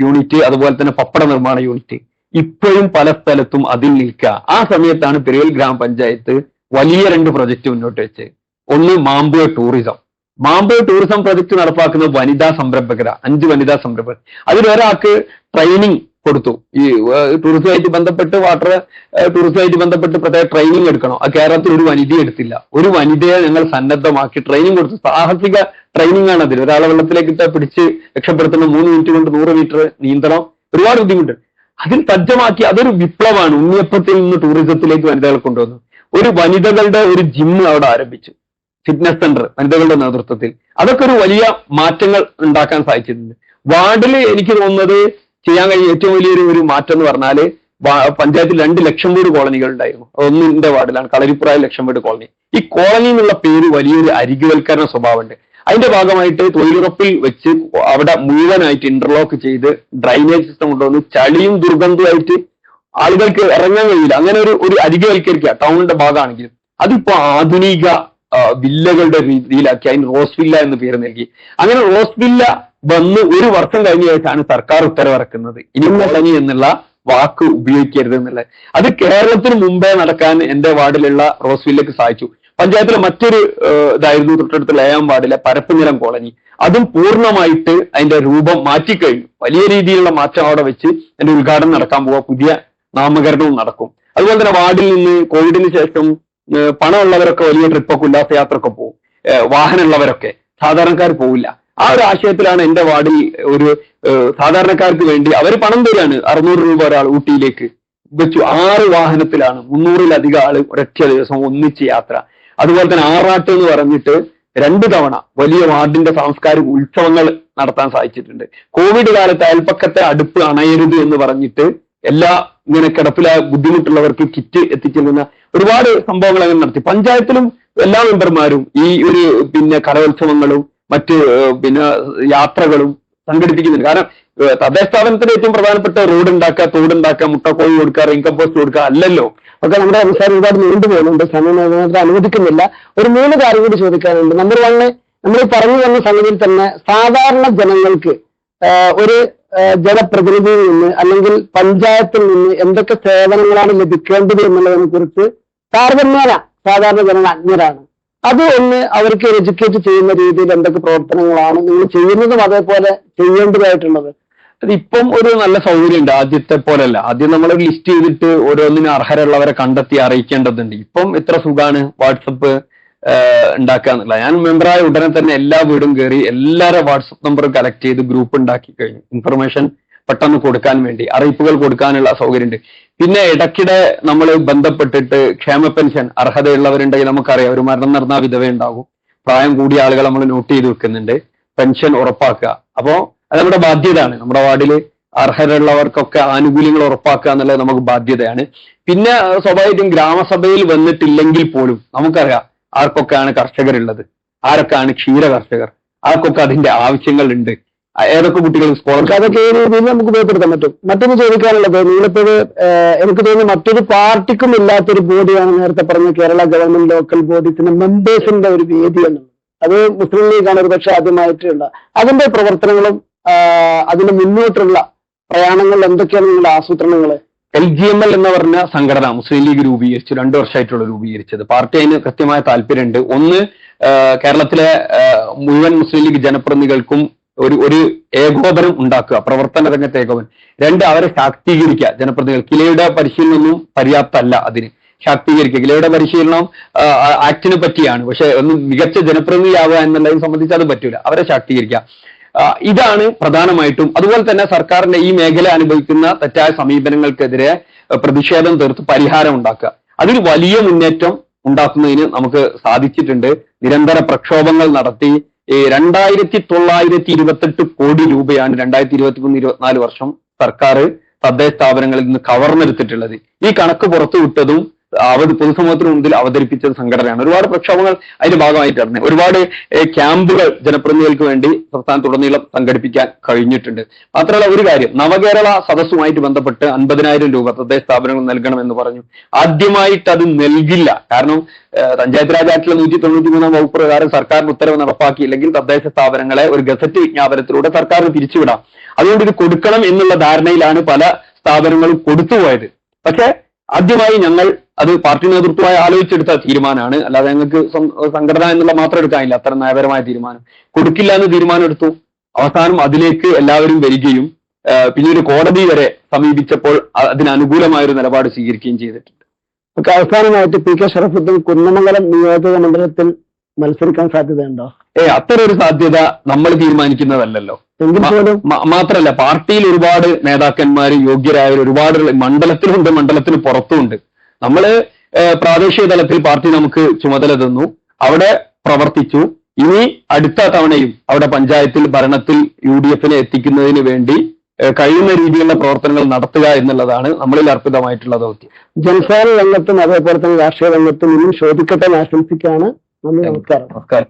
യൂണിറ്റ് അതുപോലെ തന്നെ പപ്പട നിർമ്മാണ യൂണിറ്റ് ഇപ്പോഴും പല സ്ഥലത്തും അതിൽ നിൽക്കുക. ആ സമയത്താണ് പെരിയൽ ഗ്രാമപഞ്ചായത്ത് വലിയ രണ്ട് പ്രൊജക്ട് മുന്നോട്ട് വെച്ച് ഒന്ന് Mampuzha tourism Mampuzha tourism project നടപ്പാക്കുന്ന വനിതാ സംരംഭകര അഞ്ച് വനിതാ സംരംഭകർ. അതിലൊരാൾക്ക് ട്രെയിനിങ് കൊടുത്തു. ഈ ടൂറിസമായിട്ട് ബന്ധപ്പെട്ട് വാട്ടർ ടൂറിസമായിട്ട് ബന്ധപ്പെട്ട് പ്രത്യേക ട്രെയിനിങ് എടുക്കണം. ആ കേരളത്തിൽ ഒരു വനിത എടുത്തില്ല. ഒരു വനിതയെ ഞങ്ങൾ സന്നദ്ധമാക്കി ട്രെയിനിങ് കൊടുത്തു. സാഹസിക ട്രെയിനിങ് ആണ് അതിൽ. ഒരാളെ വെള്ളത്തിലേക്ക് ഇട്ട് പിടിച്ച് രക്ഷപ്പെടുത്തണം മൂന്ന് മിനിറ്റ് കൊണ്ട് നൂറ് മീറ്റർ നീന്തണം. ഒരുപാട് ബുദ്ധിമുട്ട്. അതിൽ സജ്ജമാക്കി അതൊരു വിപ്ലവമാണ്. ഉണ്ണിയപ്പത്തിൽ നിന്ന് ടൂറിസത്തിലേക്ക് വനിതകൾ കൊണ്ടുവന്നു. ഒരു വനിതകളുടെ ഒരു ജിം അവിടെ ആരംഭിച്ചു. ഫിറ്റ്നസ് സെന്റർ വനിതകളുടെ നേതൃത്വത്തിൽ. അതൊക്കെ ഒരു വലിയ മാറ്റങ്ങൾ ഉണ്ടാക്കാൻ സാധിച്ചിട്ടുണ്ട്. വാർഡിൽ എനിക്ക് തോന്നുന്നത് ചെയ്യാൻ കഴിഞ്ഞ ഏറ്റവും വലിയൊരു ഒരു മാറ്റം എന്ന് പറഞ്ഞാൽ പഞ്ചായത്തിൽ രണ്ട് ലക്ഷം വീട് കോളനികൾ ഉണ്ടായിരുന്നു. ഒന്നിന്റെ വാർഡിലാണ് കളരിപ്പുറായ ലക്ഷം വീട് കോളനി. ഈ കോളനി എന്നുള്ള പേര് വലിയൊരു അരികുവൽക്കരണ സ്വഭാവമുണ്ട്. അതിന്റെ ഭാഗമായിട്ട് തൊഴിലുറപ്പിൽ വെച്ച് അവിടെ മുഴുവനായിട്ട് ഇന്റർലോക്ക് ചെയ്ത് ഡ്രൈനേജ് സിസ്റ്റം കൊണ്ടുവന്ന് ചളിയും ദുർഗന്ധമായിട്ട് ആളുകൾക്ക് ഇറങ്ങാൻ കഴിയില്ല. അങ്ങനെ ഒരു ഒരു അരികവൽക്കരിക്കുക ടൗണിന്റെ ഭാഗമാണെങ്കിലും. അതിപ്പോ ആധുനിക വില്ലകളുടെ രീതിയിലാക്കി അതിന് റോസ് വില്ല എന്ന് പേര് നൽകി. അങ്ങനെ റോസ് വില്ല വന്ന് ഒരു വർഷം കഴിഞ്ഞ ശേഷമാണ് സർക്കാർ ഉത്തരവിറക്കുന്നത്. ഇനി എന്നുള്ള വാക്ക് ഉപയോഗിക്കരുത് എന്നുള്ളത്. അത് കേരളത്തിന് മുമ്പേ നടക്കാൻ എന്റെ വാർഡിലുള്ള റോസ്വില്ലേക്ക് സാധിച്ചു. പഞ്ചായത്തിലെ മറ്റൊരു ഇതായിരുന്നു തൊട്ടടുത്തുള്ള ഏഴാം വാർഡിലെ പരപ്പുനിലം കോളനി. അതും പൂർണമായിട്ട് അതിന്റെ രൂപം മാറ്റിക്കഴിഞ്ഞു. വലിയ രീതിയിലുള്ള മാറ്റം അവിടെ വെച്ച് അതിന്റെ ഉദ്ഘാടനം നടക്കാൻ പോവുക. പുതിയ നാമകരണവും നടക്കും. അതുപോലെ തന്നെ വാർഡിൽ നിന്ന് കോവിഡിന് ശേഷം പണമുള്ളവരൊക്കെ വലിയ ട്രിപ്പൊക്കെ ഉല്ലാസയാത്രയൊക്കെ പോകും. വാഹനമുള്ളവരൊക്കെ. സാധാരണക്കാർ പോവില്ല. ആ ഒരു ആശയത്തിലാണ് എന്റെ വാർഡിൽ ഒരു സാധാരണക്കാർക്ക് വേണ്ടി അവർ പണം തരാണ് അറുന്നൂറ് രൂപ ഒരാൾ ഊട്ടിയിലേക്ക് വെച്ചു. ആറ് വാഹനത്തിലാണ് മുന്നൂറിലധികം ആൾ ഒരൊറ്റ ദിവസം ഒന്നിച്ച് യാത്ര. അതുപോലെ തന്നെ ആറാട്ട് എന്ന് പറഞ്ഞിട്ട് രണ്ട് തവണ വലിയ വാർഡിന്റെ സാംസ്കാരിക ഉത്സവങ്ങൾ നടത്താൻ സാധിച്ചിട്ടുണ്ട്. കോവിഡ് കാലത്ത് അയൽപ്പക്കത്തെ അടുപ്പ് അണയരുത് എന്ന് പറഞ്ഞിട്ട് എല്ലാ ഇങ്ങനെ കിടപ്പില ബുദ്ധിമുട്ടുള്ളവർക്ക് കിറ്റ് എത്തിച്ചിരുന്ന ഒരുപാട് സംഭവങ്ങൾ അങ്ങനെ നടത്തി. പഞ്ചായത്തിലും എല്ലാ മെമ്പർമാരും ഈ ഒരു പിന്നെ കലോത്സവങ്ങളും മറ്റ് പിന്നെ യാത്രകളും സംഘടിപ്പിക്കുന്നുണ്ട്. കാരണം തദ്ദേശ സ്ഥാപനത്തിന്റെ ഏറ്റവും പ്രധാനപ്പെട്ട റോഡ് ഉണ്ടാക്കുക തോട് ഉണ്ടാക്കുക മുട്ടക്കോഴി കൊടുക്കുക പോസ്റ്റ് കൊടുക്കുക അല്ലല്ലോ. ഒക്കെ നമ്മുടെ സംസാരം ഒരുപാട് നീണ്ടു പോകുന്നുണ്ട്. സമയം അനുവദിക്കുന്നില്ല. ഒരു മൂന്ന് കാര്യം കൂടി ചോദിക്കാനുണ്ട്. നമ്പർ വണ്ണ് നമ്മൾ പറഞ്ഞു വന്ന സംഗതിയിൽ തന്നെ സാധാരണ ജനങ്ങൾക്ക് ഒരു ജനപ്രതിനിധിയിൽ നിന്ന് അല്ലെങ്കിൽ പഞ്ചായത്തിൽ നിന്ന് എന്തൊക്കെ സേവനങ്ങളാണ് ലഭിക്കേണ്ടത് എന്നുള്ളതിനെ കുറിച്ച് താരതമ്യേന സാധാരണ ജനങ്ങൾ അജ്ഞരാണ്. അത് ഒന്ന് അവർക്ക് എഡ്യൂക്കേറ്റ് ചെയ്യുന്ന രീതിയിൽ എന്തൊക്കെ പ്രവർത്തനങ്ങളാണ് നിങ്ങൾ ചെയ്യുന്നതും അതേപോലെ ചെയ്യേണ്ടതായിട്ടുള്ളത്. അത് ഇപ്പം ഒരു നല്ല സൗകര്യം ഉണ്ട് ആദ്യത്തെ പോലെയല്ല ആദ്യം നമ്മൾ ലിസ്റ്റ് ചെയ്തിട്ട് ഓരോന്നിനും അർഹരുള്ളവരെ കണ്ടെത്തി അറിയിക്കേണ്ടതുണ്ട്. ഇപ്പം എത്ര സുഖാണ് വാട്സപ്പ് ഉണ്ടാക്കുക എന്നുള്ള. ഞാൻ മെമ്പറായ ഉടനെ തന്നെ എല്ലാ വീടും കയറി എല്ലാവരുടെ വാട്സപ്പ് നമ്പറും കളക്ട് ചെയ്ത് ഗ്രൂപ്പ് ഉണ്ടാക്കി കഴിഞ്ഞു. ഇൻഫർമേഷൻ പെട്ടെന്ന് കൊടുക്കാൻ വേണ്ടി അറിയിപ്പുകൾ കൊടുക്കാനുള്ള സൗകര്യമുണ്ട്. പിന്നെ ഇടയ്ക്കിടെ നമ്മൾ ബന്ധപ്പെട്ടിട്ട് ക്ഷേമ പെൻഷൻ അർഹതയുള്ളവരുണ്ടെങ്കിൽ നമുക്കറിയാം ഒരു മരണം നടന്ന വിധവ ഉണ്ടാകും. പ്രായം കൂടിയ ആളുകൾ നമ്മൾ നോട്ട് ചെയ്ത് വെക്കുന്നുണ്ട്. പെൻഷൻ ഉറപ്പാക്കുക. അപ്പോ അത് നമ്മുടെ ബാധ്യതയാണ്. നമ്മുടെ വാർഡിൽ അർഹരുള്ളവർക്കൊക്കെ ആനുകൂല്യങ്ങൾ ഉറപ്പാക്കുക എന്നുള്ളത് നമുക്ക് ബാധ്യതയാണ്. പിന്നെ സ്വാഭാവികം ഗ്രാമസഭയിൽ വന്നിട്ടില്ലെങ്കിൽ പോലും നമുക്കറിയാം ആർക്കൊക്കെയാണ് കർഷകരുള്ളത്. ആരൊക്കെയാണ് ക്ഷീര കർഷകർ. ആർക്കൊക്കെ അതിന്റെ ആവശ്യങ്ങൾ ഉണ്ട് ഏതൊക്കെ കുട്ടികൾ സ്കോളർഷിപ്പ് അതൊക്കെ ഈ രീതിയിൽ നമുക്ക് ഉപയോഗപ്പെടുത്താൻ പറ്റും. മറ്റൊന്ന് ചോദിക്കാനുള്ളത് നിങ്ങളിപ്പോൾ എനിക്ക് തോന്നുന്നു മറ്റൊരു പാർട്ടിക്കും ഇല്ലാത്തൊരു ബോഡിയാണ് നേരത്തെ പറഞ്ഞ കേരള ഗവൺമെന്റ് ലോക്കൽ ബോഡീസിന്റെ മെമ്പേഴ്സിന്റെ ഒരു വേദി എന്നുള്ളത്. അത് മുസ്ലിം ലീഗാണ് ഒരു പക്ഷെ ആദ്യമായിട്ടുള്ള അതിന്റെ പ്രവർത്തനങ്ങളും അതിന്റെ മുന്നോട്ടുള്ള പ്രയാണങ്ങൾ എന്തൊക്കെയാണ് നിങ്ങളുടെ ആസൂത്രണങ്ങൾ എൽ ജി എം എൽ എന്ന് പറഞ്ഞ സംഘടന മുസ്ലിം ലീഗ് രൂപീകരിച്ചു രണ്ടു വർഷമായിട്ടുള്ള രൂപീകരിച്ചത്. പാർട്ടി അതിന് കൃത്യമായ താല്പര്യമുണ്ട്. ഒന്ന് കേരളത്തിലെ മുഴുവൻ മുസ്ലിം ലീഗ് ജനപ്രതിനിധികൾക്കും ഒരു ഒരു ഏകോപനം ഉണ്ടാക്കുക പ്രവർത്തന രംഗത്ത് ഏകോപനം. രണ്ട് അവരെ ശാക്തീകരിക്കുക. ജനപ്രതിനിധികൾ കിലയുടെ പരിശീലനമൊന്നും പര്യാപ്തമല്ല അതിന്. ശാക്തീകരിക്കുക. കിലയുടെ പരിശീലനം ആക്ടിനെ പറ്റിയാണ്. പക്ഷെ ഒന്ന് മികച്ച ജനപ്രതിനിധിയാവുക എന്നുള്ളതിനെ സംബന്ധിച്ച് അത് പറ്റൂല. അവരെ ശാക്തീകരിക്കുക. ഇതാണ് പ്രധാനമായിട്ടും. അതുപോലെ തന്നെ സർക്കാരിന്റെ ഈ മേഖല അനുഭവിക്കുന്ന തെറ്റായ സമീപനങ്ങൾക്കെതിരെ പ്രതിഷേധം തീർത്ത് പരിഹാരം ഉണ്ടാക്കുക. അതിൽ വലിയ മുന്നേറ്റം ഉണ്ടാക്കുന്നതിന് നമുക്ക് സാധിച്ചിട്ടുണ്ട്. നിരന്തര പ്രക്ഷോഭങ്ങൾ നടത്തി രണ്ടായിരത്തി തൊള്ളായിരത്തി ഇരുപത്തെട്ട് കോടി രൂപയാണ് രണ്ടായിരത്തി ഇരുപത്തി മൂന്ന് ഇരുപത്തിനാല് വർഷം സർക്കാർ തദ്ദേശ സ്ഥാപനങ്ങളിൽ നിന്ന് കവർന്നെടുത്തിട്ടുള്ളത്. ഈ കണക്ക് പുറത്തുവിട്ടതും അവധി പൊതുസമൂഹത്തിന് മുമ്പിൽ അവതരിപ്പിച്ച സംഘടനയാണ്. ഒരുപാട് പ്രക്ഷോഭങ്ങൾ അതിന്റെ ഭാഗമായിട്ടാണ് ഒരുപാട് ക്യാമ്പുകൾ ജനപ്രതിനിധികൾക്ക് വേണ്ടി സംസ്ഥാനത്തുടനീളം സംഘടിപ്പിക്കാൻ കഴിഞ്ഞിട്ടുണ്ട്. മാത്രമല്ല ഒരു കാര്യം. നവകേരള സദസ്സുമായിട്ട് ബന്ധപ്പെട്ട് അൻപതിനായിരം രൂപ തദ്ദേശ സ്ഥാപനങ്ങൾ നൽകണമെന്ന് പറഞ്ഞു. ആദ്യമായിട്ട് അത് നൽകില്ല. കാരണം പഞ്ചായത്ത് രാജ് ആക്ടിലെ നൂറ്റി തൊണ്ണൂറ്റി മൂന്നാം വകുപ്പ് പ്രകാരം സർക്കാരിന് ഉത്തരവ് നടപ്പാക്കിയില്ലെങ്കിൽ തദ്ദേശ സ്ഥാപനങ്ങളെ ഒരു ഗസറ്റ് വിജ്ഞാപനത്തിലൂടെ സർക്കാരിന് പിരിച്ചുവിടാം. അതുകൊണ്ട് ഇത് കൊടുക്കണം എന്നുള്ള ധാരണയിലാണ് പല സ്ഥാപനങ്ങളും കൊടുത്തുപോയത്. പക്ഷെ ആദ്യമായി ഞങ്ങൾ അത് പാർട്ടി നേതൃത്വമായി ആലോചിച്ചെടുത്ത തീരുമാനമാണ്. അല്ലാതെ ഞങ്ങൾക്ക് സംഘടന എന്നുള്ള മാത്രം എടുക്കാനില്ല. അത്തരം നയപരമായ തീരുമാനം. കൊടുക്കില്ല എന്ന് തീരുമാനം എടുത്തു അവസാനം അതിലേക്ക് എല്ലാവരും വരികയും പിന്നീട് കോടതി വരെ സമീപിച്ചപ്പോൾ അതിനനുകൂലമായ ഒരു നിലപാട് സ്വീകരിക്കുകയും ചെയ്തിട്ടുണ്ട്. അവസാനമായിട്ട് പി കെ ഷറഫുദ്ദീൻ കുന്നമംഗലം നിയോജക മണ്ഡലത്തിൽ മത്സരിക്കാൻ സാധ്യതയുണ്ടോ? ഏ അത്തരം ഒരു സാധ്യത നമ്മൾ തീരുമാനിക്കുന്നതല്ലല്ലോ. മാത്രല്ല പാർട്ടിയിൽ ഒരുപാട് നേതാക്കന്മാർ യോഗ്യരായവർ ഒരുപാട് മണ്ഡലത്തിലുണ്ട് മണ്ഡലത്തിന് പുറത്തുമുണ്ട്. നമ്മൾ പ്രാദേശിക തലത്തിൽ പാർട്ടി നമുക്ക് ചുമതല തന്നു. അവിടെ പ്രവർത്തിച്ചു. ഇനി അടുത്ത തവണയും അവിടെ പഞ്ചായത്തിൽ ഭരണത്തിൽ യു ഡി എഫിനെ എത്തിക്കുന്നതിന് വേണ്ടി കഴിയുന്ന രീതിയിലുള്ള പ്രവർത്തനങ്ങൾ നടത്തുക എന്നുള്ളതാണ് നമ്മളിൽ അർപ്പിതമായിട്ടുള്ള ദൗത്യം. ജനസേവന രംഗത്തും അതേപോലെ തന്നെ രാഷ്ട്രീയ രംഗത്തും ഇനിയും ശോഭിക്കട്ടെ ആശംസിക്കാണ് നന്ദി നമസ്കാരം. നമസ്കാരം.